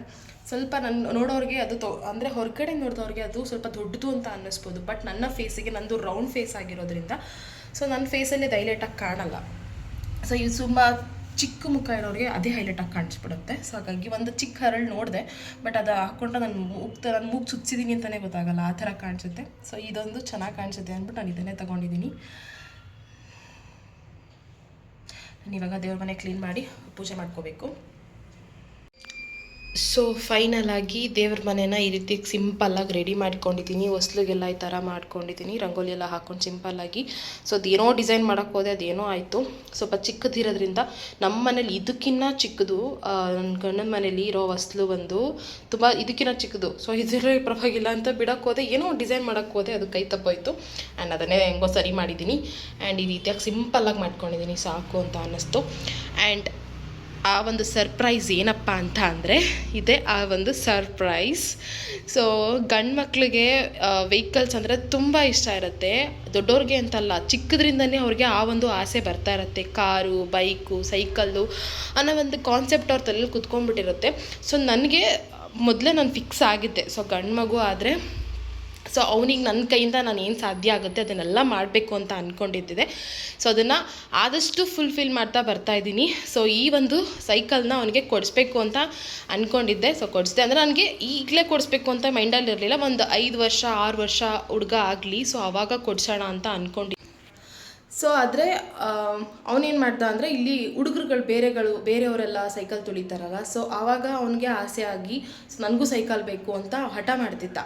S1: ಸ್ವಲ್ಪ ನನ್ನ ನೋಡೋರಿಗೆ ಅದು ತೊ ಅಂದರೆ ಹೊರಗಡೆ ನೋಡಿದವ್ರಿಗೆ ಅದು ಸ್ವಲ್ಪ ದೊಡ್ಡದು ಅಂತ ಅನ್ನಿಸ್ಬೋದು. ಬಟ್ ನನ್ನ ಫೇಸಿಗೆ ನಂದು ರೌಂಡ್ ಫೇಸ್ ಆಗಿರೋದ್ರಿಂದ ಸೊ ನನ್ನ ಫೇಸಲ್ಲಿ ಹೈಲೈಟಾಗಿ ಕಾಣಲ್ಲ. ಸೊ ಇದು ತುಂಬ ಚಿಕ್ಕ ಮುಖ ಇರೋರಿಗೆ ಅದೇ ಹೈಲೈಟಾಗಿ ಕಾಣಿಸ್ಬಿಡುತ್ತೆ. ಸೊ ಹಾಗಾಗಿ ಒಂದು ಚಿಕ್ಕ ಹರಳು ನೋಡಿದೆ ಬಟ್ ಅದು ಹಾಕ್ಕೊಂಡ್ರೆ ನಾನು ಮೂಗ್ ನಾನು ಮೂಗ್ ಸುತ್ತಿದ್ದೀನಿ ಅಂತಲೇ ಗೊತ್ತಾಗಲ್ಲ, ಆ ಥರ ಕಾಣಿಸುತ್ತೆ. ಸೊ ಇದೊಂದು ಚೆನ್ನಾಗಿ ಕಾಣಿಸುತ್ತೆ ಅಂದ್ಬಿಟ್ಟು ನಾನು ಇದನ್ನೇ ತೊಗೊಂಡಿದ್ದೀನಿ ನಾನು ಇವಾಗ ದೇವ್ರ ಮನೆ ಕ್ಲೀನ್ ಮಾಡಿ ಪೂಜೆ ಮಾಡ್ಕೋಬೇಕು. ಸೊ ಫೈನಲ್ ಆಗಿ ದೇವ್ರ ಮನೇನ ಈ ರೀತಿ ಸಿಂಪಲ್ಲಾಗಿ ರೆಡಿ ಮಾಡ್ಕೊಂಡಿದ್ದೀನಿ. ಹೊಸ್ಲಿಗೆಲ್ಲ ಈ ಥರ ಮಾಡ್ಕೊಂಡಿದ್ದೀನಿ. ರಂಗೋಲಿ ಎಲ್ಲ ಹಾಕ್ಕೊಂಡು ಸಿಂಪಲ್ಲಾಗಿ ಸೊ ಅದೇನೋ ಡಿಸೈನ್ ಮಾಡೋಕ್ಕೆ ಹೋದೆ, ಅದೇನೋ ಆಯಿತು. ಸ್ವಲ್ಪ ಚಿಕ್ಕದಿರೋದ್ರಿಂದ ನಮ್ಮ ಮನೇಲಿ ಇದಕ್ಕಿನ್ನ ಚಿಕ್ಕದು ನನ್ನ ಗಂಡನ ಮನೇಲಿ ಇರೋ ಹೊಸ್ಲು ಬಂದು ತುಂಬ ಇದಕ್ಕಿನ್ನ ಚಿಕ್ಕದು. ಸೊ ಇದರಲ್ಲಿ ಪರವಾಗಿಲ್ಲ ಅಂತ ಬಿಡೋಕ್ಕೆ ಹೋದೆ. ಏನೋ ಡಿಸೈನ್ ಮಾಡೋಕ್ಕೆ ಹೋದೆ, ಅದು ಕೈ ತಪ್ಪೋಯ್ತು. ಆ್ಯಂಡ್ ಅದನ್ನೇ ಹೆಂಗೋ ಸರಿ ಮಾಡಿದ್ದೀನಿ. ಆ್ಯಂಡ್ ಈ ರೀತಿಯಾಗಿ ಸಿಂಪಲ್ಲಾಗಿ ಮಾಡ್ಕೊಂಡಿದ್ದೀನಿ. ಸಾಕು ಅಂತ ಅನ್ನಿಸ್ತು. ಆ್ಯಂಡ್ ಆ ಒಂದು ಸರ್ಪ್ರೈಸ್ ಏನಪ್ಪ ಅಂತ ಅಂದರೆ ಇದೆ ಆ ಒಂದು ಸರ್ಪ್ರೈಸ್. ಸೊ ಗಂಡು ಮಕ್ಕಳಿಗೆ ವೆಹಿಕಲ್ಸ್ ಅಂದರೆ ತುಂಬ ಇಷ್ಟ ಇರುತ್ತೆ. ದೊಡ್ಡವ್ರಿಗೆ ಅಂತಲ್ಲ, ಚಿಕ್ಕದ್ರಿಂದನೇ ಅವ್ರಿಗೆ ಆ ಒಂದು ಆಸೆ ಬರ್ತಾ ಇರುತ್ತೆ. ಕಾರು, ಬೈಕು, ಸೈಕಲ್ಲು ಅನ್ನೋ ಒಂದು ಕಾನ್ಸೆಪ್ಟ್ ಅವ್ರ ತಲೆಯಲ್ಲಿ ಕುತ್ಕೊಂಡ್ಬಿಟ್ಟಿರುತ್ತೆ. ಸೊ ನನಗೆ ಮೊದಲೇ ನಾನು ಫಿಕ್ಸ್ ಆಗಿದ್ದೆ. ಸೊ ಗಂಡು ಮಗು ಆದರೆ ಸೊ ಅವನಿಗೆ ನನ್ನ ಕೈಯಿಂದ ನಾನು ಏನು ಸಾಧ್ಯ ಆಗುತ್ತೆ ಅದನ್ನೆಲ್ಲ ಮಾಡಬೇಕು ಅಂತ ಅಂದ್ಕೊಂಡಿದ್ದೆ ಸೊ ಅದನ್ನು ಆದಷ್ಟು ಫುಲ್ಫಿಲ್ ಮಾಡ್ತಾ ಬರ್ತಾ ಇದ್ದೀನಿ. ಸೊ ಈ ಒಂದು ಸೈಕಲ್ನ ಅವನಿಗೆ ಕೊಡಿಸ್ಬೇಕು ಅಂತ ಅಂದ್ಕೊಂಡಿದ್ದೆ ಸೊ ಕೊಡಿಸ್ದೆ ಅಂದರೆ ನನಗೆ ಈಗಲೇ ಕೊಡಿಸ್ಬೇಕು ಅಂತ ಮೈಂಡಲ್ಲಿ ಇರಲಿಲ್ಲ. ಒಂದು ಐದು ವರ್ಷ, ಆರು ವರ್ಷ ಹುಡುಗ ಆಗಲಿ. ಸೊ ಆವಾಗ ಕೊಡ್ಸೋಣ ಅಂತ ಅಂದ್ಕೊಂಡು ಸೊ ಆದರೆ ಅವನೇನು ಮಾಡ್ದ ಅಂದರೆ ಇಲ್ಲಿ ಹುಡುಗರುಗಳು ಬೇರೆಗಳು, ಬೇರೆಯವರೆಲ್ಲ ಸೈಕಲ್ ತುಳಿತಾರಲ್ಲ. ಸೊ ಆವಾಗ ಅವನಿಗೆ ಆಸೆ ಆಗಿ ನನಗೂ ಸೈಕಲ್ ಬೇಕು ಅಂತ ಹಠ ಮಾಡ್ತಿದ್ದ.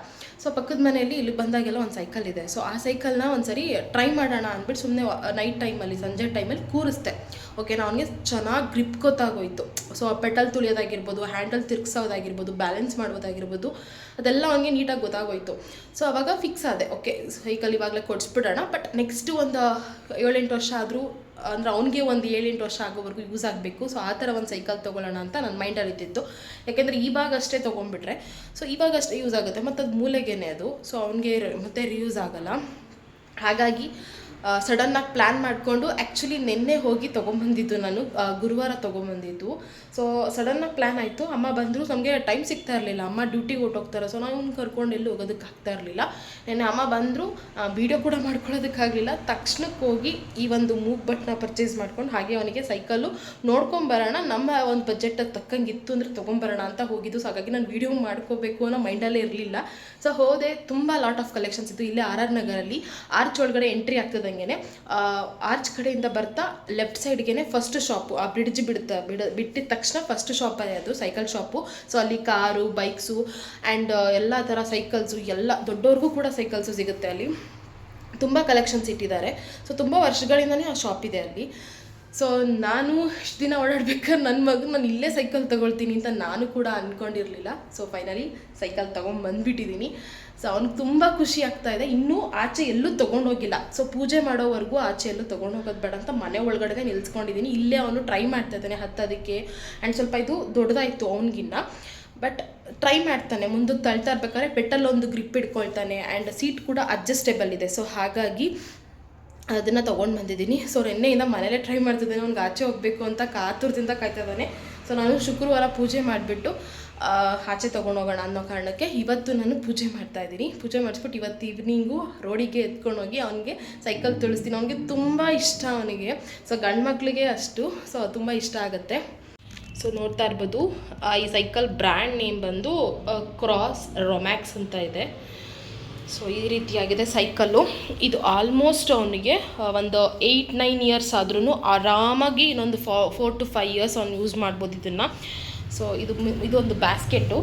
S1: ಸೊ ಪಕ್ಕದ ಮನೆಯಲ್ಲಿ ಇಲ್ಲಿ ಬಂದಾಗೆಲ್ಲ ಒಂದು ಸೈಕಲ್ ಇದೆ. ಸೊ ಆ ಸೈಕಲ್ನ ಒಂದು ಸರಿ ಟ್ರೈ ಮಾಡೋಣ ಅಂದ್ಬಿಟ್ಟು ಸುಮ್ಮನೆ ನೈಟ್ ಟೈಮಲ್ಲಿ, ಸಂಜೆ ಟೈಮಲ್ಲಿ ಕೂರಿಸ್ದೆ. ಓಕೆನಾ ಅವನಿಗೆ ಚೆನ್ನಾಗಿ ಗ್ರಿಪ್ ಗೊತ್ತಾಗೋಯ್ತು. ಸೊ ಪೆಟಲ್ ತುಳಿಯೋದಾಗಿರ್ಬೋದು ಹ್ಯಾಂಡಲ್ ತಿರ್ಗ್ಸೋದಾಗಿರ್ಬೋದು ಬ್ಯಾಲೆನ್ಸ್ ಮಾಡೋದಾಗಿರ್ಬೋದು ಅದೆಲ್ಲ ಅವನಿಗೆ ನೀಟಾಗಿ ಗೊತ್ತಾಗೋಯ್ತು. ಸೊ ಅವಾಗ ಫಿಕ್ಸ್ ಆದೆ. ಓಕೆ ಸೈಕಲ್ ಇವಾಗಲೇ ಕೊಡಿಸ್ಬಿಡೋಣ. ಬಟ್ ನೆಕ್ಸ್ಟ್ ಒಂದು ಏಳೆಂಟು ವರ್ಷ ಆದರೂ, ಅಂದರೆ ಅವ್ನಿಗೆ ಒಂದು ಏಳೆಂಟು ವರ್ಷ ಆಗೋವರೆಗೂ ಯೂಸ್ ಆಗಬೇಕು. ಸೊ ಆ ಥರ ಒಂದು ಸೈಕಲ್ ತೊಗೊಳ್ಳೋಣ ಅಂತ ನನ್ನ ಮೈಂಡಲ್ಲಿ ಇದ್ದಿತ್ತು ಯಾಕೆಂದರೆ ಇವಾಗ ಅಷ್ಟೇ ತೊಗೊಂಡ್ಬಿಟ್ರೆ. ಸೊ ಇವಾಗ ಅಷ್ಟೇ ಯೂಸ್ ಆಗುತ್ತೆ. ಮತ್ತು ಅದು ಮೂಲೆಗೇನೆ ಅದು. ಸೊ ಅವನಿಗೆ ಮತ್ತೆ ರಿಯೂಸ್ ಆಗಲ್ಲ. ಹಾಗಾಗಿ ಸಡನ್ನಾಗಿ ಪ್ಲ್ಯಾನ್ ಮಾಡಿಕೊಂಡು ಆ್ಯಕ್ಚುಲಿ ನಿನ್ನೆ ಹೋಗಿ ತೊಗೊಂಬಂದಿದ್ದು ನಾನು ಗುರುವಾರ ತೊಗೊಂಬಂದಿದ್ದು. ಸೊ ಸಡನ್ನಾಗಿ ಪ್ಲ್ಯಾನ್ ಆಯಿತು. ಅಮ್ಮ ಬಂದರು, ನಮಗೆ ಟೈಮ್ ಸಿಗ್ತಾ ಇರಲಿಲ್ಲ. ಅಮ್ಮ ಡ್ಯೂಟಿಗೆ ಹೊಟ್ಟೋಗ್ತಾರೆ ಸೊ ನಾವು ಕರ್ಕೊಂಡು ಎಲ್ಲೂ ಹೋಗೋದಕ್ಕೆ ಆಗ್ತಾ ಇರಲಿಲ್ಲ. ನೆನ್ನೆ ಅಮ್ಮ ಬಂದರು ವೀಡಿಯೋ ಕೂಡ ಮಾಡ್ಕೊಳ್ಳೋದಕ್ಕಾಗಲಿಲ್ಲ ತಕ್ಷಣಕ್ಕೆ ಹೋಗಿ ಈ ಒಂದು ಮೂಗ್ ಬಟ್ನ ಪರ್ಚೇಸ್ ಮಾಡ್ಕೊಂಡು ಹಾಗೆ ಅವನಿಗೆ ಸೈಕಲ್ಲು ನೋಡ್ಕೊಂಬರೋಣ. ನಮ್ಮ ಒಂದು ಬಜೆಟ್ ತಕ್ಕಂಗೆ ಇತ್ತು ಅಂದರೆ ತೊಗೊಂಬರೋಣ ಅಂತ ಹೋಗಿದ್ದು. ಸೊ ಹಾಗಾಗಿ ನಾನು ವೀಡಿಯೋ ಮಾಡ್ಕೋಬೇಕು ಅನ್ನೋ ಮೈಂಡಲ್ಲೇ ಇರಲಿಲ್ಲ. ಸೊ ಹೋದೆ, ತುಂಬ ಲಾಟ್ ಆಫ್ ಕಲೆಕ್ಷನ್ಸ್ ಇತ್ತು. ಇಲ್ಲೇ ಆರ್ ಆರ್ ನಗರಲ್ಲಿ. ಆರ್ಚ್ ಒಳಗಡೆ ಎಂಟ್ರಿ ಆಗ್ತದಂಗೆ ಆರ್ಚ್ ಕಡೆಯಿಂದ ಬರ್ತಾ ಲೆಫ್ಟ್ ಸೈಡ್ಗೆ ಫಸ್ಟ್ ಶಾಪು ಆ ಬ್ರಿಡ್ಜ್ ಬಿಡುತ್ತೆ ಬಿಡ, ಬಿಟ್ಟಿದ ತಕ್ಷಣ ಫಸ್ಟ್ ಶಾಪ್ ಅದು ಸೈಕಲ್ ಶಾಪು ಸೊ ಅಲ್ಲಿ ಕಾರು ಬೈಕ್ಸು ಆ್ಯಂಡ್ ಎಲ್ಲ ಥರ ಸೈಕಲ್ಸು ಎಲ್ಲ ದೊಡ್ಡವ್ರಿಗೂ ಕೂಡ ಸೈಕಲ್ಸು ಸಿಗುತ್ತೆ ಅಲ್ಲಿ. ತುಂಬ ಕಲೆಕ್ಷನ್ಸ್ ಇಟ್ಟಿದ್ದಾರೆ. ಸೊ ತುಂಬ ವರ್ಷಗಳಿಂದನೇ ಆ ಶಾಪ್ ಇದೆ ಅಲ್ಲಿ. ಸೊ ನಾನು ಇಷ್ಟು ದಿನ ಓಡಾಡ್ಬೇಕಾದ್ರೆ ನನ್ನ ಮಗು, ನಾನು ಇಲ್ಲೇ ಸೈಕಲ್ ತೊಗೊಳ್ತೀನಿ ಅಂತ ನಾನು ಕೂಡ ಅಂದ್ಕೊಂಡಿರಲಿಲ್ಲ ಸೊ ಫೈನಲಿ ಸೈಕಲ್ ತೊಗೊಂಬಂದ್ಬಿಟ್ಟಿದ್ದೀನಿ. ಸೊ ಅವ್ನಿಗೆ ತುಂಬ ಖುಷಿ ಆಗ್ತಾ ಇದೆ. ಇನ್ನೂ ಆಚೆ ಎಲ್ಲೂ ತೊಗೊಂಡೋಗಿಲ್ಲ. ಸೊ ಪೂಜೆ ಮಾಡೋವರೆಗೂ ಆಚೆ ಎಲ್ಲೂ ತೊಗೊಂಡೋಗೋದು ಬೇಡ ಅಂತ ಮನೆ ಒಳಗಡೆ ನಿಲ್ಸ್ಕೊಂಡಿದ್ದೀನಿ. ಇಲ್ಲೇ ಅವನು ಟ್ರೈ ಮಾಡ್ತಾ ಇದ್ದಾನೆ ಹತ್ತೋದಕ್ಕೆ. ಆ್ಯಂಡ್ ಸ್ವಲ್ಪ ಇದು ದೊಡ್ಡದಾಯಿತು ಅವನಿಗಿನ್ನ. ಬಟ್ ಟ್ರೈ ಮಾಡ್ತಾನೆ. ಮುಂದಕ್ಕೆ ತಳ್ತಾ ಇರ್ಬೇಕಾದ್ರೆ ಪೆಟ್ಟಲ್ಲೊಂದು ಗ್ರಿಪ್ ಇಟ್ಕೊಳ್ತಾನೆ. ಆ್ಯಂಡ್ ಸೀಟ್ ಕೂಡ ಅಡ್ಜಸ್ಟೇಬಲ್ ಇದೆ. ಸೊ ಹಾಗಾಗಿ ಅದನ್ನು ತೊಗೊಂಡು ಬಂದಿದ್ದೀನಿ. ಸೊ ನಿನ್ನೆಯಿಂದ ಮನೇಲೇ ಟ್ರೈ ಮಾಡ್ತಿದ್ದೇನೆ. ಅವ್ನಿಗೆ ಆಚೆ ಹೋಗಬೇಕು ಅಂತ ಕಾತುರದಿಂದ ಕಾಯ್ತಾ ಇದ್ದಾನೆ. ಸೊ ನಾನು ಶುಕ್ರವಾರ ಪೂಜೆ ಮಾಡಿಬಿಟ್ಟು ಆಚೆ ತೊಗೊಂಡೋಗೋಣ ಅನ್ನೋ ಕಾರಣಕ್ಕೆ ಇವತ್ತು ನಾನು ಪೂಜೆ ಮಾಡ್ತಾ ಇದ್ದೀನಿ. ಪೂಜೆ ಮಾಡಿಸ್ಬಿಟ್ಟು ಇವತ್ತು ಈವ್ನಿಂಗು ರೋಡಿಗೆ ಎತ್ಕೊಂಡೋಗಿ ಅವನಿಗೆ ಸೈಕಲ್ ತುಳಿಸ್ತೀನಿ. ಅವನಿಗೆ ತುಂಬ ಇಷ್ಟ ಅವನಿಗೆ. ಸೊ ಗಂಡು ಮಕ್ಕಳಿಗೆ ಅಷ್ಟು. ಸೊ ತುಂಬ ಇಷ್ಟ ಆಗುತ್ತೆ. ಸೊ ನೋಡ್ತಾ ಇರ್ಬೋದು ಈ ಸೈಕಲ್ ಬ್ರ್ಯಾಂಡ್ ನೇಮ್ ಬಂದು ಕ್ರಾಸ್ ರೊಮ್ಯಾಕ್ಸ್ ಅಂತ ಇದೆ. ಸೊ ಈ ರೀತಿಯಾಗಿದೆ ಸೈಕಲ್ಲು ಇದು ಆಲ್ಮೋಸ್ಟ್ ಅವನಿಗೆ ಒಂದು ಏಯ್ಟ್ ನೈನ್ ಇಯರ್ಸ್ ಆದ್ರೂ ಆರಾಮಾಗಿ ಇನ್ನೊಂದು four four to five years ಅವ್ನು ಯೂಸ್ ಮಾಡ್ಬೋದು ಇದನ್ನು. ಸೊ ಇದು ಇದೊಂದು ಬ್ಯಾಸ್ಕೆಟು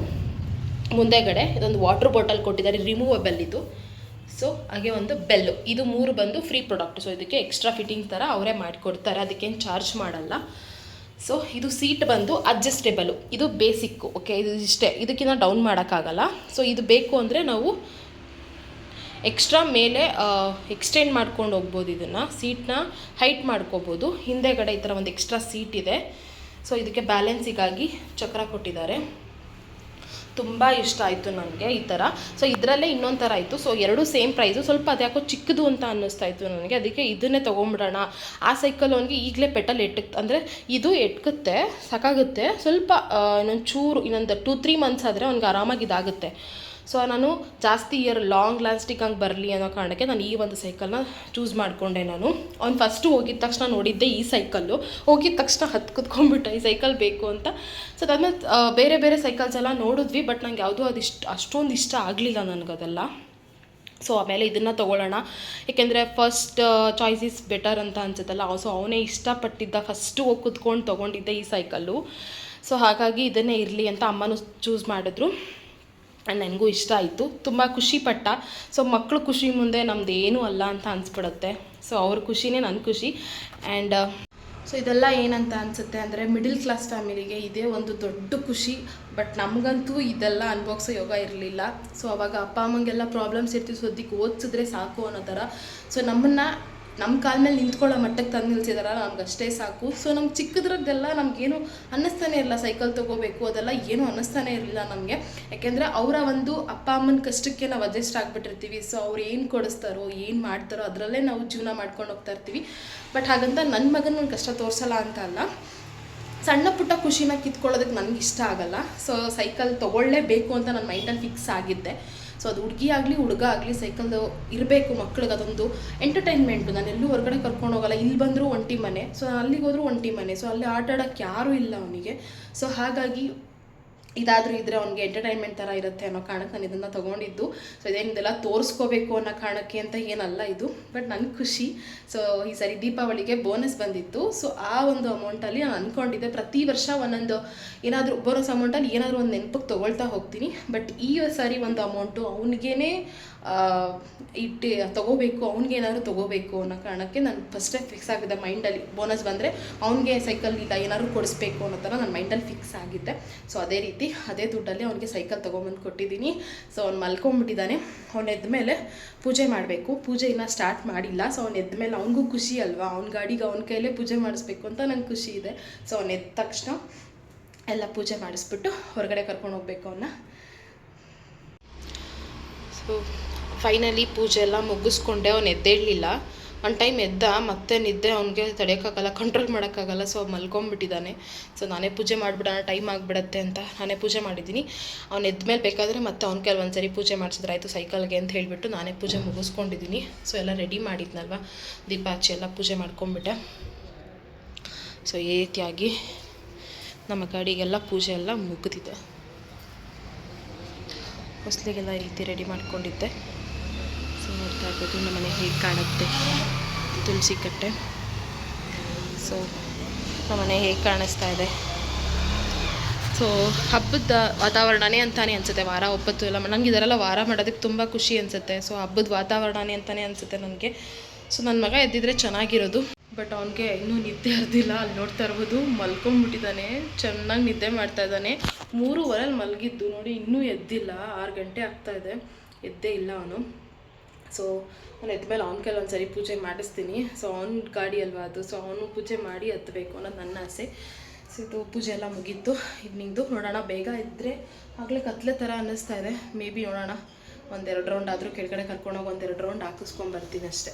S1: ಮುಂದೆಗಡೆ ಇದೊಂದು ವಾಟರ್ ಬಾಟಲ್ ಕೊಟ್ಟಿದ್ದಾರೆ ರಿಮೂವಬಲ್ ಇದು. ಸೊ ಹಾಗೆ ಒಂದು ಬೆಲ್ಲು ಇದು ಮೂರು ಬಂದು ಫ್ರೀ ಪ್ರಾಡಕ್ಟ್ ಸೊ ಇದಕ್ಕೆ ಎಕ್ಸ್ಟ್ರಾ ಫಿಟ್ಟಿಂಗ್ ಥರ ಅವರೇ ಮಾಡಿಕೊಡ್ತಾರೆ, ಅದಕ್ಕೇನು ಚಾರ್ಜ್ ಮಾಡಲ್ಲ. ಸೊ ಇದು ಸೀಟ್ ಬಂದು ಅಡ್ಜಸ್ಟೇಬಲು ಇದು ಬೇಸಿಕ್ಕು ಓಕೆ ಇದು ಇಷ್ಟೇ. ಇದಕ್ಕಿಂತ ಡೌನ್ ಮಾಡೋಕ್ಕಾಗಲ್ಲ. ಸೊ ಇದು ಬೇಕು ಅಂದರೆ ನಾವು ಎಕ್ಸ್ಟ್ರಾ ಮೇಲೆ ಎಕ್ಸ್ಟೆಂಡ್ ಮಾಡ್ಕೊಂಡು ಹೋಗ್ಬೋದು ಇದನ್ನು. ಸೀಟ್ನ ಹೈಟ್ ಮಾಡ್ಕೋಬೋದು. ಹಿಂದೆಗಡೆ ಈ ಥರ ಒಂದು ಎಕ್ಸ್ಟ್ರಾ ಸೀಟ್ ಇದೆ. ಸೊ ಇದಕ್ಕೆ ಬ್ಯಾಲೆನ್ಸಿಗಾಗಿ ಚಕ್ರ ಕೊಟ್ಟಿದ್ದಾರೆ. ತುಂಬ ಇಷ್ಟ ಆಯಿತು ನನಗೆ ಈ ಥರ ಸೊ ಇದರಲ್ಲೇ ಇನ್ನೊಂದು ಥರ ಆಯಿತು. ಸೊ ಎರಡು ಸೇಮ್ ಪ್ರೈಸು ಸ್ವಲ್ಪ ಅದ್ಯಾಕೋ ಚಿಕ್ಕದು ಅಂತ ಅನ್ನಿಸ್ತಾ ಇತ್ತು ನನಗೆ. ಅದಕ್ಕೆ ಇದನ್ನೇ ತೊಗೊಂಬಿಡೋಣ ಆ ಸೈಕಲ್ ಅವನಿಗೆ ಈಗಲೇ ಪೆಟಲ್ ಎಟ್ಟಕ್ ಅಂದರೆ ಇದು ಎಟ್ಕುತ್ತೆ, ಸಾಕಾಗುತ್ತೆ. ಸ್ವಲ್ಪ ಇನ್ನೊಂದು ಚೂರು, ಇನ್ನೊಂದು ಟೂ ತ್ರೀ ಮಂತ್ಸ್ ಆದರೆ ಅವ್ನಿಗೆ ಆರಾಮಾಗಿ ಇದಾಗುತ್ತೆ. ಸೊ ನಾನು ಜಾಸ್ತಿ ಇಯರ್ ಲಾಂಗ್ ಲಾಸ್ಟಿಂಗ್ ಹಂಗೆ ಬರಲಿ ಅನ್ನೋ ಕಾರಣಕ್ಕೆ ನಾನು ಈ ಒಂದು ಸೈಕಲ್ನ ಚೂಸ್ ಮಾಡಿಕೊಂಡೆ ನಾನು. ಅವ್ನು ಫಸ್ಟು ಹೋಗಿದ ತಕ್ಷಣ ನೋಡಿದ್ದೆ ಈ ಸೈಕಲ್ಲು ಹೋಗಿದ ತಕ್ಷಣ ಹತ್ತು ಕುತ್ಕೊಂಡ್ಬಿಟ್ಟೆ, ಈ ಸೈಕಲ್ ಬೇಕು ಅಂತ. ಸೊ ಅದಾದ್ಮೇಲೆ ಬೇರೆ ಬೇರೆ ಸೈಕಲ್ಸ್ ಎಲ್ಲ ನೋಡಿದ್ವಿ ಬಟ್ ನಂಗೆ ಯಾವುದೂ ಅದಿಷ್ಟು ಅಷ್ಟೊಂದು ಇಷ್ಟ ಆಗಲಿಲ್ಲ ನನಗೆ ಅದೆಲ್ಲ. ಸೊ ಆಮೇಲೆ ಇದನ್ನು ತೊಗೊಳ್ಳೋಣ. ಏಕೆಂದರೆ ಫಸ್ಟ್ ಚಾಯ್ಸ್ ಇಸ್ ಬೆಟರ್ ಅಂತ ಅನ್ಸುತ್ತಲ್ಲ ಸೊ ಅವನೇ ಇಷ್ಟಪಟ್ಟಿದ್ದ ಫಸ್ಟು ಹೋಗಿ ಕುತ್ಕೊಂಡು ತೊಗೊಂಡಿದ್ದೆ ಈ ಸೈಕಲ್ಲು ಸೊ ಹಾಗಾಗಿ ಇದನ್ನೇ ಇರಲಿ ಅಂತ ಅಮ್ಮನೂ ಚೂಸ್ ಮಾಡಿದ್ರು. ನನಗೂ ಇಷ್ಟ ಆಯಿತು. ತುಂಬ ಖುಷಿ ಪಟ್ಟ. ಸೊ ಮಕ್ಕಳು ಖುಷಿ ಮುಂದೆ ನಮ್ದು ಏನೂ ಅಲ್ಲ ಅಂತ ಅನಿಸ್ಬಿಡುತ್ತೆ. ಸೊ ಅವ್ರ ಖುಷಿನೇ ನನ್ನ ಖುಷಿ. ಆ್ಯಂಡ್ ಸೊ ಇದೆಲ್ಲ ಏನಂತ ಅನಿಸುತ್ತೆ ಅಂದರೆ ಮಿಡಿಲ್ ಕ್ಲಾಸ್ ಫ್ಯಾಮಿಲಿಗೆ ಇದೇ ಒಂದು ದೊಡ್ಡ ಖುಷಿ. ಬಟ್ ನಮಗಂತೂ ಇದೆಲ್ಲ ಅನುಭವಿಸೋ ಯೋಗ ಇರಲಿಲ್ಲ. ಸೊ ಅವಾಗ ಅಪ್ಪ ಅಮ್ಮಂಗೆಲ್ಲ ಪ್ರಾಬ್ಲಮ್ಸ್ ಇರ್ತೀವಿ ಸೊ ಅದಕ್ಕೆ ಓದಿಸಿದ್ರೆ ಸಾಕು ಅನ್ನೋ ಥರ. ಸೊ ನಮ್ಮನ್ನು ನಮ್ಮ ಕಾಲ ಮೇಲೆ ನಿಂತ್ಕೊಳ್ಳೋ ಮಟ್ಟಕ್ಕೆ ತಂದು ನಿಲ್ಸಿದಾರಲ್ಲ, ನಮ್ಗೆ ಅಷ್ಟೇ ಸಾಕು. ಸೊ ನಮ್ಗೆ ಚಿಕ್ಕದ್ರದ್ದೆಲ್ಲ ನಮಗೇನು ಅನ್ನಿಸ್ತಾನೆ ಇರಲ್ಲ, ಸೈಕಲ್ ತೊಗೋಬೇಕು, ಅದೆಲ್ಲ ಏನೂ ಅನ್ನಿಸ್ತಾನೆ ಇರಲಿಲ್ಲ ನಮಗೆ. ಯಾಕೆಂದರೆ ಅವರ ಒಂದು ಅಪ್ಪ ಅಮ್ಮನ ಕಷ್ಟಕ್ಕೆ ನಾವು ಅಡ್ಜಸ್ಟ್ ಆಗಿಬಿಟ್ಟಿರ್ತೀವಿ. ಸೊ ಅವ್ರು ಏನು ಕೊಡಿಸ್ತಾರೋ, ಏನು ಮಾಡ್ತಾರೋ ಅದರಲ್ಲೇ ನಾವು ಜೀವನ ಮಾಡ್ಕೊಂಡು ಹೋಗ್ತಾ ಇರ್ತೀವಿ. ಬಟ್ ಹಾಗಂತ ನನ್ನ ಮಗನ ಒಂದು ಕಷ್ಟ ತೋರಿಸಲ್ಲ ಅಂತ ಅಲ್ಲ. ಸಣ್ಣ ಪುಟ್ಟ ಖುಷಿನ ಕಿತ್ಕೊಳ್ಳೋದಕ್ಕೆ ನನಗೆ ಇಷ್ಟ ಆಗಲ್ಲ. ಸೊ ಸೈಕಲ್ ತೊಗೊಳ್ಳೇಬೇಕು ಅಂತ ನನ್ನ ಮೈಂಡಲ್ಲಿ ಫಿಕ್ಸ್ ಆಗಿದ್ದೆ. ಸೊ ಅದು ಹುಡುಗಿ ಆಗಲಿ, ಹುಡುಗ ಆಗಲಿ ಸೈಕಲ್ ಇರಬೇಕು ಮಕ್ಳಿಗೆ ಅದೊಂದು ಎಂಟರ್ಟೈನ್ಮೆಂಟು ನಾನು ಎಲ್ಲೂ ಹೊರಗಡೆ ಕರ್ಕೊಂಡು ಹೋಗಲ್ಲ. ಇಲ್ಲಿ ಬಂದರೂ ಒಂಟಿ ಮನೆ. ಸೊ ಅಲ್ಲಿಗೆ ಹೋದರೂ ಒಂಟಿ ಮನೆ. ಸೊ ಅಲ್ಲಿ ಆಟ ಆಡೋಕ್ಕೆ ಯಾರೂ ಇಲ್ಲ ಅವನಿಗೆ. ಸೊ ಹಾಗಾಗಿ ಇದಾದರೂ ಇದ್ರೆ ಅವ್ನಿಗೆ ಎಂಟರ್ಟೈನ್ಮೆಂಟ್ ಥರ ಇರುತ್ತೆ ಅನ್ನೋ ಕಾರಣಕ್ಕೆ ನಾನು ಇದನ್ನು ತೊಗೊಂಡಿದ್ದು. ಸೊ ಇದೇನಿದೆಲ್ಲ ತೋರಿಸ್ಕೋಬೇಕು ಅನ್ನೋ ಕಾರಣಕ್ಕೆ ಅಂತ ಏನಲ್ಲ ಇದು ಬಟ್ ನನಗೆ ಖುಷಿ. ಸೊ ಈ ಸರಿ ದೀಪಾವಳಿಗೆ ಬೋನಸ್ ಬಂದಿತ್ತು. ಸೊ ಆ ಒಂದು ಅಮೌಂಟಲ್ಲಿ ನಾನು ಅಂದ್ಕೊಂಡಿದ್ದೆ ಪ್ರತಿ ವರ್ಷ ಒಂದೊಂದು ಏನಾದರೂ ಬೋನಸ್ ಅಮೌಂಟಲ್ಲಿ ಏನಾದರೂ ಒಂದು ನೆನಪಿಗೆ ತೊಗೊಳ್ತಾ ಹೋಗ್ತೀನಿ. ಬಟ್ ಈ ಸಾರಿ ಒಂದು ಅಮೌಂಟು ಅವನಿಗೇನೆ ಇಟ್ಟು, ತೊಗೋಬೇಕು, ಅವ್ನಿಗೆ ಏನಾದರೂ ತೊಗೋಬೇಕು ಅನ್ನೋ ಕಾರಣಕ್ಕೆ ನಾನು ಫಸ್ಟೇ ಫಿಕ್ಸ್ ಆಗಿದ್ದೆ ಮೈಂಡಲ್ಲಿ ಬೋನಸ್ ಬಂದರೆ ಅವನಿಗೆ ಸೈಕಲ್ ಇಲ್ಲ ಏನಾದರೂ ಕೊಡಿಸ್ಬೇಕು ಅನ್ನೋ ಥರ ನನ್ನ ಮೈಂಡಲ್ಲಿ ಫಿಕ್ಸ್ ಆಗಿದ್ದೆ. ಸೊ ಅದೇ ರೀತಿ ಅದೇ ದುಡ್ಡಲ್ಲಿ ಅವನಿಗೆ ಸೈಕಲ್ ತೊಗೊಂಬಂದು ಕೊಟ್ಟಿದ್ದೀನಿ. ಸೊ ಅವ್ನು ಮಲ್ಕೊಂಬಿಟ್ಟಿದ್ದಾನೆ ಅವ್ನು ಎದ್ದ ಮೇಲೆ ಪೂಜೆ ಮಾಡಬೇಕು. ಪೂಜೆ ಇನ್ನೂ ಸ್ಟಾರ್ಟ್ ಮಾಡಿಲ್ಲ. ಸೊ ಅವ್ನು ಎದ್ದ ಮೇಲೆ ಅವ್ನಿಗೂ ಖುಷಿ ಅಲ್ವಾ? ಅವ್ನ ಗಾಡಿಗೆ ಅವನ ಕೈಲೇ ಪೂಜೆ ಮಾಡಿಸ್ಬೇಕು ಅಂತ ನಂಗೆ ಖುಷಿ ಇದೆ. ಸೊ ಅವ್ನು ಎದ್ದ ತಕ್ಷಣ ಎಲ್ಲ ಪೂಜೆ ಮಾಡಿಸ್ಬಿಟ್ಟು ಹೊರಗಡೆ ಕರ್ಕೊಂಡು ಹೋಗ್ಬೇಕು ಅವನ್ನ ಸೊ ಫೈನಲಿ ಪೂಜೆ ಎಲ್ಲ ಮುಗಿಸ್ಕೊಂಡೆ. ಅವ್ನು ಎದ್ದೇಳಲಿಲ್ಲ. ಒಂದು ಟೈಮ್ ಎದ್ದ, ಮತ್ತೆ ನಿದ್ದೆ ಅವನಿಗೆ ತಡೆಯೋಕ್ಕಾಗಲ್ಲ ಕಂಟ್ರೋಲ್ ಮಾಡೋಕ್ಕಾಗಲ್ಲ ಸೊ ಮಲ್ಕೊಂಡ್ಬಿಟ್ಟಿದ್ದಾನೆ ಸೊ ನಾನೇ ಪೂಜೆ ಮಾಡಿಬಿಡೋಣ ಟೈಮ್ ಆಗಿಬಿಡತ್ತೆ ಅಂತ ನಾನೇ ಪೂಜೆ ಮಾಡಿದ್ದೀನಿ ಅವ್ನು ಎದ್ದ ಮೇಲೆ ಬೇಕಾದರೆ ಮತ್ತೆ ಅವ್ನ ಕೆಲವೊಂದು ಸರಿ ಪೂಜೆ ಮಾಡಿಸಿದ್ರೆ ಆಯಿತು ಸೈಕಲ್ಗೆ ಅಂತ ಹೇಳಿಬಿಟ್ಟು ನಾನೇ ಪೂಜೆ ಮುಗಿಸ್ಕೊಂಡಿದ್ದೀನಿ ಸೊ ಎಲ್ಲ ರೆಡಿ ಮಾಡಿದ್ನಲ್ವ? ದೀಪ ಎಲ್ಲ ಪೂಜೆ ಮಾಡ್ಕೊಂಬಿಟ್ಟೆ. ಸೊ ಈ ರೀತಿಯಾಗಿ ನಮ್ಮ ಗಾಡಿಗೆಲ್ಲ ಪೂಜೆ ಎಲ್ಲ ಮುಗಿದಿದೆ. ಹೊಸ್ಲಿಗೆಲ್ಲ ಈ ರೀತಿ ರೆಡಿ ಮಾಡ್ಕೊಂಡಿದ್ದೆ. ನೋಡ್ತಾ ಇರ್ಬೋದು ನಮ್ಮ ಮನೆ ಹೇಗೆ ಕಾಣುತ್ತೆ? ತುಳಸಿ ಕಟ್ಟೆ. ಸೊ ನಮ್ಮ ಮನೆ ಹೇಗೆ ಕಾಣಿಸ್ತಾ ಇದೆ? ಸೊ ಹಬ್ಬದ ವಾತಾವರಣನೇ ಅಂತಾನೆ ಅನಿಸುತ್ತೆ. ವಾರ ಒಪ್ಪತ್ತು ಎಲ್ಲ ನಂಗೆ ಇದರೆಲ್ಲ ವಾರ ಮಾಡೋದಕ್ಕೆ ತುಂಬ ಖುಷಿ ಅನಿಸುತ್ತೆ. ಸೊ ಹಬ್ಬದ ವಾತಾವರಣನೇ ಅಂತಾನೆ ಅನಿಸುತ್ತೆ ನನಗೆ. ಸೊ ನನ್ನ ಮಗ ಎದ್ದಿದ್ರೆ ಚೆನ್ನಾಗಿರೋದು. ಬಟ್ ಅವನಿಗೆ ಇನ್ನೂ ನಿದ್ದೆ ಅರ್ದಿಲ್ಲ ಅಲ್ಲಿ ನೋಡ್ತಾ ಇರ್ಬೋದು ಮಲ್ಕೊಂಡ್ಬಿಟ್ಟಿದ್ದಾನೆ ಚೆನ್ನಾಗಿ ನಿದ್ದೆ ಮಾಡ್ತಾ ಇದ್ದಾನೆ. ಮೂರುವರೆಲ್ಲಿ ಮಲಗಿದ್ದು. ನೋಡಿ, ಇನ್ನೂ ಎದ್ದಿಲ್ಲ. ಆರು ಗಂಟೆ ಆಗ್ತಾ ಇದೆ. ಎದ್ದೇ ಇಲ್ಲ ಅವನು. ಸೊ ನಾನು ಎದ್ಮೇಲೆ ಅವ್ನ ಕೈಲಿ ಒಂದು ಸರಿ ಪೂಜೆ ಮಾಡಿಸ್ತೀನಿ. ಸೊ ಅವ್ನ ಗಾಡಿ ಅಲ್ವಾ ಅದು? ಸೊ ಅವನು ಪೂಜೆ ಮಾಡಿ ಹತ್ತಬೇಕು ಅನ್ನೋದು ನನ್ನ ಆಸೆ. ಸೊ ಇದು ಪೂಜೆ ಎಲ್ಲ ಮುಗೀತು. ಈವ್ನಿಂಗ್ದು ನೋಡೋಣ, ಬೇಗ ಇದ್ದರೆ ಆಗಲೇ ಕತ್ಲೆ ಥರ ಅನ್ನಿಸ್ತಾ ಇದೆ. ಮೇ ಬಿ ನೋಡೋಣ. ಒಂದೆರಡು ರೌಂಡ್ ಆದರೂ ಕೆಳಗಡೆ ಕರ್ಕೊಂಡೋಗಿ ಒಂದೆರಡು ರೌಂಡ್ ಹಾಕಿಸ್ಕೊಂಡು ಬರ್ತೀನಿ ಅಷ್ಟೇ.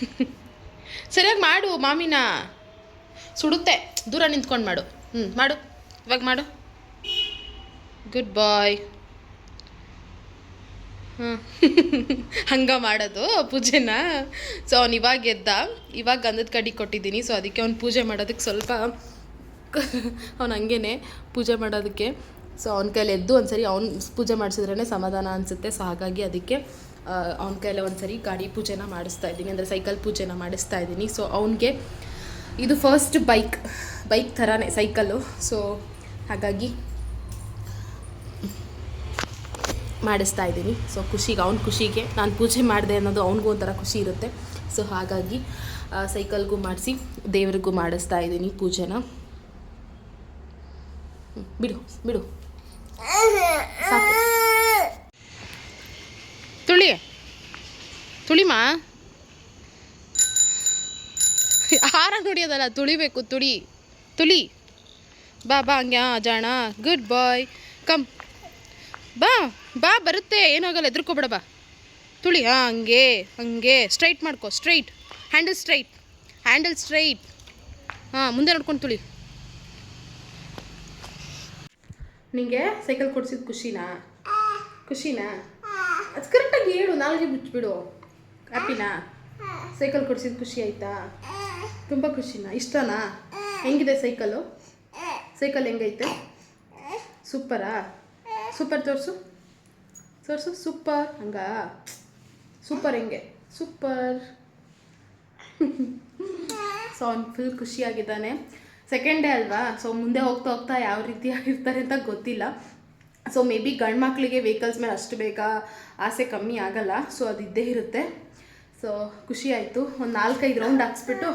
S1: *laughs* ಸರಿಯಾಗಿ ಮಾಡು ಮಾಮಿನ. ಸುಡುತ್ತೆ. ದೂರ ನಿಂತ್ಕೊಂಡು ಮಾಡು. ಹ್ಞೂ ಮಾಡು. ಇವಾಗ ಮಾಡು. ಗುಡ್ ಬಾಯ್ *laughs* ಹಂಗೆ ಮಾಡೋದು ಪೂಜೆನ. ಸೊ ಅವ್ನು ಇವಾಗ ಎದ್ದ. ಇವಾಗ ಗಂಧದ ಕಡ್ಡಿ ಕೊಟ್ಟಿದ್ದೀನಿ. ಸೊ ಅದಕ್ಕೆ ಅವ್ನು ಪೂಜೆ ಮಾಡೋದಕ್ಕೆ ಸ್ವಲ್ಪ *laughs* ಅವ್ನು ಹಂಗೇನೆ ಪೂಜೆ ಮಾಡೋದಕ್ಕೆ. ಸೊ ಅವ್ನ ಕೈಲಿ ಎದ್ದು ಒಂದ್ಸರಿ ಅವ್ನು ಪೂಜೆ ಮಾಡಿಸಿದ್ರೇ ಸಮಾಧಾನ ಅನಿಸುತ್ತೆ. ಸೊ ಹಾಗಾಗಿ ಅದಕ್ಕೆ ಅವ್ನ ಕೈಲಿ ಒಂದ್ಸರಿ ಗಾಡಿ ಪೂಜೆನ ಮಾಡಿಸ್ತಾ ಇದ್ದೀನಿ. ಅಂದರೆ ಸೈಕಲ್ ಪೂಜೆನ ಮಾಡಿಸ್ತಾ ಇದ್ದೀನಿ. ಸೊ ಅವನಿಗೆ ಇದು ಫಸ್ಟ್ ಬೈಕ್ ಬೈಕ್ ಥರನೇ, ಸೈಕಲ್ಲು. ಸೊ ಹಾಗಾಗಿ ಮಾಡಿಸ್ತಾ ಇದ್ದೀನಿ. ಸೊ ಖುಷಿಗೆ, ಅವ್ನ ಖುಷಿಗೆ, ನಾನು ಪೂಜೆ ಮಾಡಿದೆ ಅನ್ನೋದು ಅವ್ನಿಗೂ ಒಂಥರ ಖುಷಿ ಇರುತ್ತೆ. ಸೊ ಹಾಗಾಗಿ ಸೈಕಲ್ಗೂ ಮಾಡಿಸಿ, ದೇವ್ರಿಗೂ ಮಾಡಿಸ್ತಾ ಇದ್ದೀನಿ ಪೂಜೆನ. ಬಿಡು ಬಿಡು. ತುಳಿ, ತುಳಿಮಾ? ಹಾರ ನುಡಿಯೋದಲ್ಲ, ತುಳಿಬೇಕು, ತುಳಿ. ತುಳಿ. ಬಾ ಬಾ, ಹಂಗೆ ಹಾಂ ಜಾಣ. ಗುಡ್ ಬಾಯ್ ಕಮ್ ಬಾ. ಬಾ, ಬರುತ್ತೆ, ಏನಾಗಲ್ಲ, ಎದ್ರುಕೋಬೇಡ, ಬಾ. ತುಳಿ, ಹಾಂ, ಹಂಗೆ ಹಂಗೆ, ಸ್ಟ್ರೈಟ್ ಮಾಡ್ಕೊ, straight, handle straight handle straight. ಹಾಂ, ಮುಂದೆ ನೋಡ್ಕೊಂಡು ತುಳಿ. ನಿಂಗೆ ಸೈಕಲ್ ಕೊಡ್ಸಿದ ಖುಷಿನಾ? ಖುಷಿನಾ? ಅದು ಕರೆಕ್ಟಾಗಿ ಹೇಳು, ನಾಲ್ಗೆ ಬಿಟ್ಬಿಡು. ಹ್ಯಾಪಿನಾ ಸೈಕಲ್ ಕೊಡ್ಸಿದ ಖುಷಿ ಆಯ್ತಾ? ತುಂಬ ಖುಷಿನಾ? ಇಷ್ಟನಾ? ಹೆಂಗಿದೆ ಸೈಕಲು? ಸೈಕಲ್ ಹೆಂಗೈತೆ? ಸೂಪರಾ? ಸೂಪರ್ ತೋರಿಸು. ತೋರಿಸು. ಸೂಪರ್ ಹಂಗಾ. ಸೂಪರ್ ಹೆಂಗೆ? ಸೂಪರ್ ಸೊ ಅವ್ನು ಫುಲ್ ಖುಷಿಯಾಗಿದ್ದಾನೆ. ಸೆಕೆಂಡ್ ಡೇ ಅಲ್ವಾ? ಸೊ ಮುಂದೆ ಹೋಗ್ತಾ ಹೋಗ್ತಾ ಯಾವ ರೀತಿ ಆಗಿರ್ತಾರೆ ಅಂತ ಗೊತ್ತಿಲ್ಲ. ಸೊ ಮೇ ಬಿ ಗಂಡು ಮಕ್ಕಳಿಗೆ ವೆಹಿಕಲ್ಸ್ ಮೇಲೆ ಅಷ್ಟು ಬೇಗ ಆಸೆ ಕಮ್ಮಿ ಆಗಲ್ಲ. ಸೊ ಅದು ಇರುತ್ತೆ. ಸೊ ಖುಷಿ ಆಯಿತು. ಒಂದು ನಾಲ್ಕೈದು ರೌಂಡ್ ಹಾಕ್ಸ್ಬಿಟ್ಟು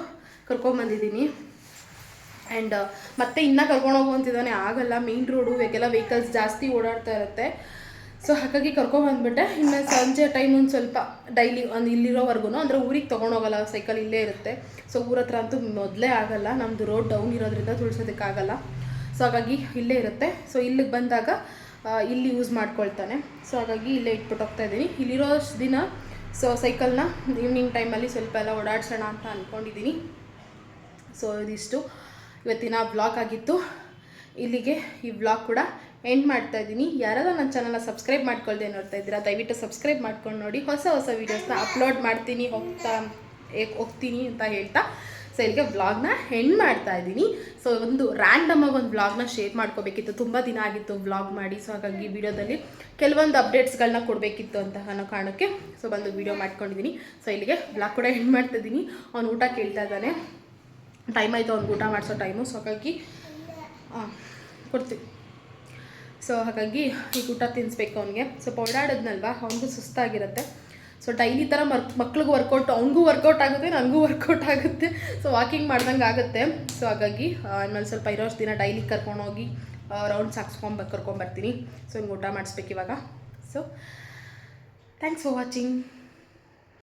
S1: ಕರ್ಕೊಂಬಂದಿದ್ದೀನಿ ಆ್ಯಂಡ್ ಮತ್ತೆ ಇನ್ನೂ ಕರ್ಕೊಂಡು ಹೋಗುವಂತಿದ್ದಾನೆ ಆಗಲ್ಲ. ಮೇನ್ ರೋಡು ಇವಾಗೆಲ್ಲ ವೆಹಿಕಲ್ಸ್ ಜಾಸ್ತಿ ಓಡಾಡ್ತಾ ಇರುತ್ತೆ. ಸೊ ಹಾಗಾಗಿ ಕರ್ಕೊಂಬಂದ್ಬಿಟ್ಟೆ ಇನ್ನು ಸಂಜೆ ಟೈಮ್ ಒಂದು ಸ್ವಲ್ಪ ಡೈಲಿ ಒಂದು ಇಲ್ಲಿರೋವರೆಗೂ ಅಂದರೆ ಊರಿಗೆ ತೊಗೊಂಡೋಗಲ್ಲ ಸೈಕಲ್ ಇಲ್ಲೇ ಇರುತ್ತೆ. ಸೊ ಊರ ಹತ್ರ ಅಂತೂ ಮೊದಲೇ ಆಗಲ್ಲ. ನಮ್ಮದು ರೋಡ್ ಡೌನ್ ಇರೋದ್ರಿಂದ ತುಳ್ಸೋದಕ್ಕಾಗಲ್ಲ ಸೊ ಹಾಗಾಗಿ ಇಲ್ಲೇ ಇರುತ್ತೆ. ಸೊ ಇಲ್ಲಿಗೆ ಬಂದಾಗ ಇಲ್ಲಿ ಯೂಸ್ ಮಾಡ್ಕೊಳ್ತಾನೆ. ಸೊ ಹಾಗಾಗಿ ಇಲ್ಲೇ ಇಟ್ಬಿಟ್ಟು ಹೋಗ್ತಾ ಇದ್ದೀನಿ. ಇಲ್ಲಿರೋ ದಿನ ಸೊ ಸೈಕಲ್ನ ಈವ್ನಿಂಗ್ ಟೈಮಲ್ಲಿ ಸ್ವಲ್ಪ ಎಲ್ಲ ಓಡಾಡ್ಸೋಣ ಅಂತ ಅಂದ್ಕೊಂಡಿದ್ದೀನಿ ಸೊ ಇದಿಷ್ಟು. ಇವತ್ತಿನ ಬ್ಲಾಗ್ ಆಗಿತ್ತು. ಇಲ್ಲಿಗೆ ಈ ಬ್ಲಾಗ್ ಕೂಡ ಎಂಡ್ ಮಾಡ್ತಾ ಇದ್ದೀನಿ. ಯಾರಾದ್ರೂ ನನ್ನ ಚಾನಲ್ನ ಸಬ್ಸ್ಕ್ರೈಬ್ ಮಾಡ್ಕೊಳ್ದೆ ನೋಡ್ತಾ ಇದ್ದೀರಾ ದಯವಿಟ್ಟು ಸಬ್ಸ್ಕ್ರೈಬ್ ಮಾಡ್ಕೊಂಡು ನೋಡಿ. ಹೊಸ ಹೊಸ ವೀಡಿಯೋಸ್ನ ಅಪ್ಲೋಡ್ ಮಾಡ್ತೀನಿ ಹೋಗ್ತಾ ಹೋಗ್ತೀನಿ ಅಂತ ಹೇಳ್ತಾ. ಸೊ ಇಲ್ಲಿಗೆ ವ್ಲಾಗ್ನ ಎಂಡ್ ಮಾಡ್ತಾ ಇದ್ದೀನಿ. ಸೊ ಒಂದು ರ್ಯಾಂಡಮ್ ಆಗಿ ಒಂದು ವ್ಲಾಗ್ನ ಶೇರ್ ಮಾಡ್ಕೋಬೇಕಿತ್ತು. ತುಂಬ ದಿನ ಆಗಿತ್ತು ವ್ಲಾಗ್ ಮಾಡಿ. ಸೊ ಹಾಗಾಗಿ ವಿಡಿಯೋದಲ್ಲಿ ಕೆಲವೊಂದು ಅಪ್ಡೇಟ್ಸ್ಗಳನ್ನ ಕೊಡಬೇಕಿತ್ತು ಅಂತ ಅನ್ನೋ ಕಾರಣಕ್ಕೆ ಸೊ ಬಂದು ವಿಡಿಯೋ ಮಾಡ್ಕೊಂಡಿದ್ದೀನಿ. ಸೊ ಇಲ್ಲಿಗೆ ವ್ಲಾಗ್ ಕೂಡ ಎಂಡ್ ಮಾಡ್ತಾ ಇದ್ದೀನಿ. ಅವ್ನು ಊಟ ಕೇಳ್ತಾ ಇದ್ದಾನೆ. ಟೈಮ್ ಆಯಿತು ಅವ್ನಿಗೆ ಊಟ ಮಾಡಿಸೋ ಟೈಮು ಸೊ ಹಾಗಾಗಿ ಆ, ಕೊಡ್ತೀವಿ. ಸೊ ಹಾಗಾಗಿ ಈಗ ಊಟ ತಿನ್ನಿಸ್ಬೇಕು ಅವನಿಗೆ. ಸ್ವಲ್ಪ ಓಡಾಡಿದ್ನಲ್ವ ಅವನಿಗೂ ಸುಸ್ತಾಗಿರುತ್ತೆ. ಸೊ ಡೈಲಿ ಥರ ಮರ್, ಮಕ್ಳಿಗೆ ವರ್ಕೌಟ್ ಅವ್ನಿಗೂ ವರ್ಕೌಟ್ ಆಗುತ್ತೆ, ನನಗೂ ವರ್ಕೌಟ್ ಆಗುತ್ತೆ. ಸೊ ವಾಕಿಂಗ್ ಮಾಡ್ದಂಗೆ ಆಗುತ್ತೆ. ಸೊ ಹಾಗಾಗಿ ಆಮೇಲೆ ಸ್ವಲ್ಪ ಇರೋಷ್ಟು ದಿನ ಡೈಲಿ ಕರ್ಕೊಂಡೋಗಿ ರೌಂಡ್ಸ್ ಹಾಕ್ಸ್ಕೊಂಬ ಕರ್ಕೊಂಬರ್ತೀನಿ ಸೊ ಹಿಂಗೆ ಊಟ ಮಾಡಿಸ್ಬೇಕು ಇವಾಗ. So thanks for watching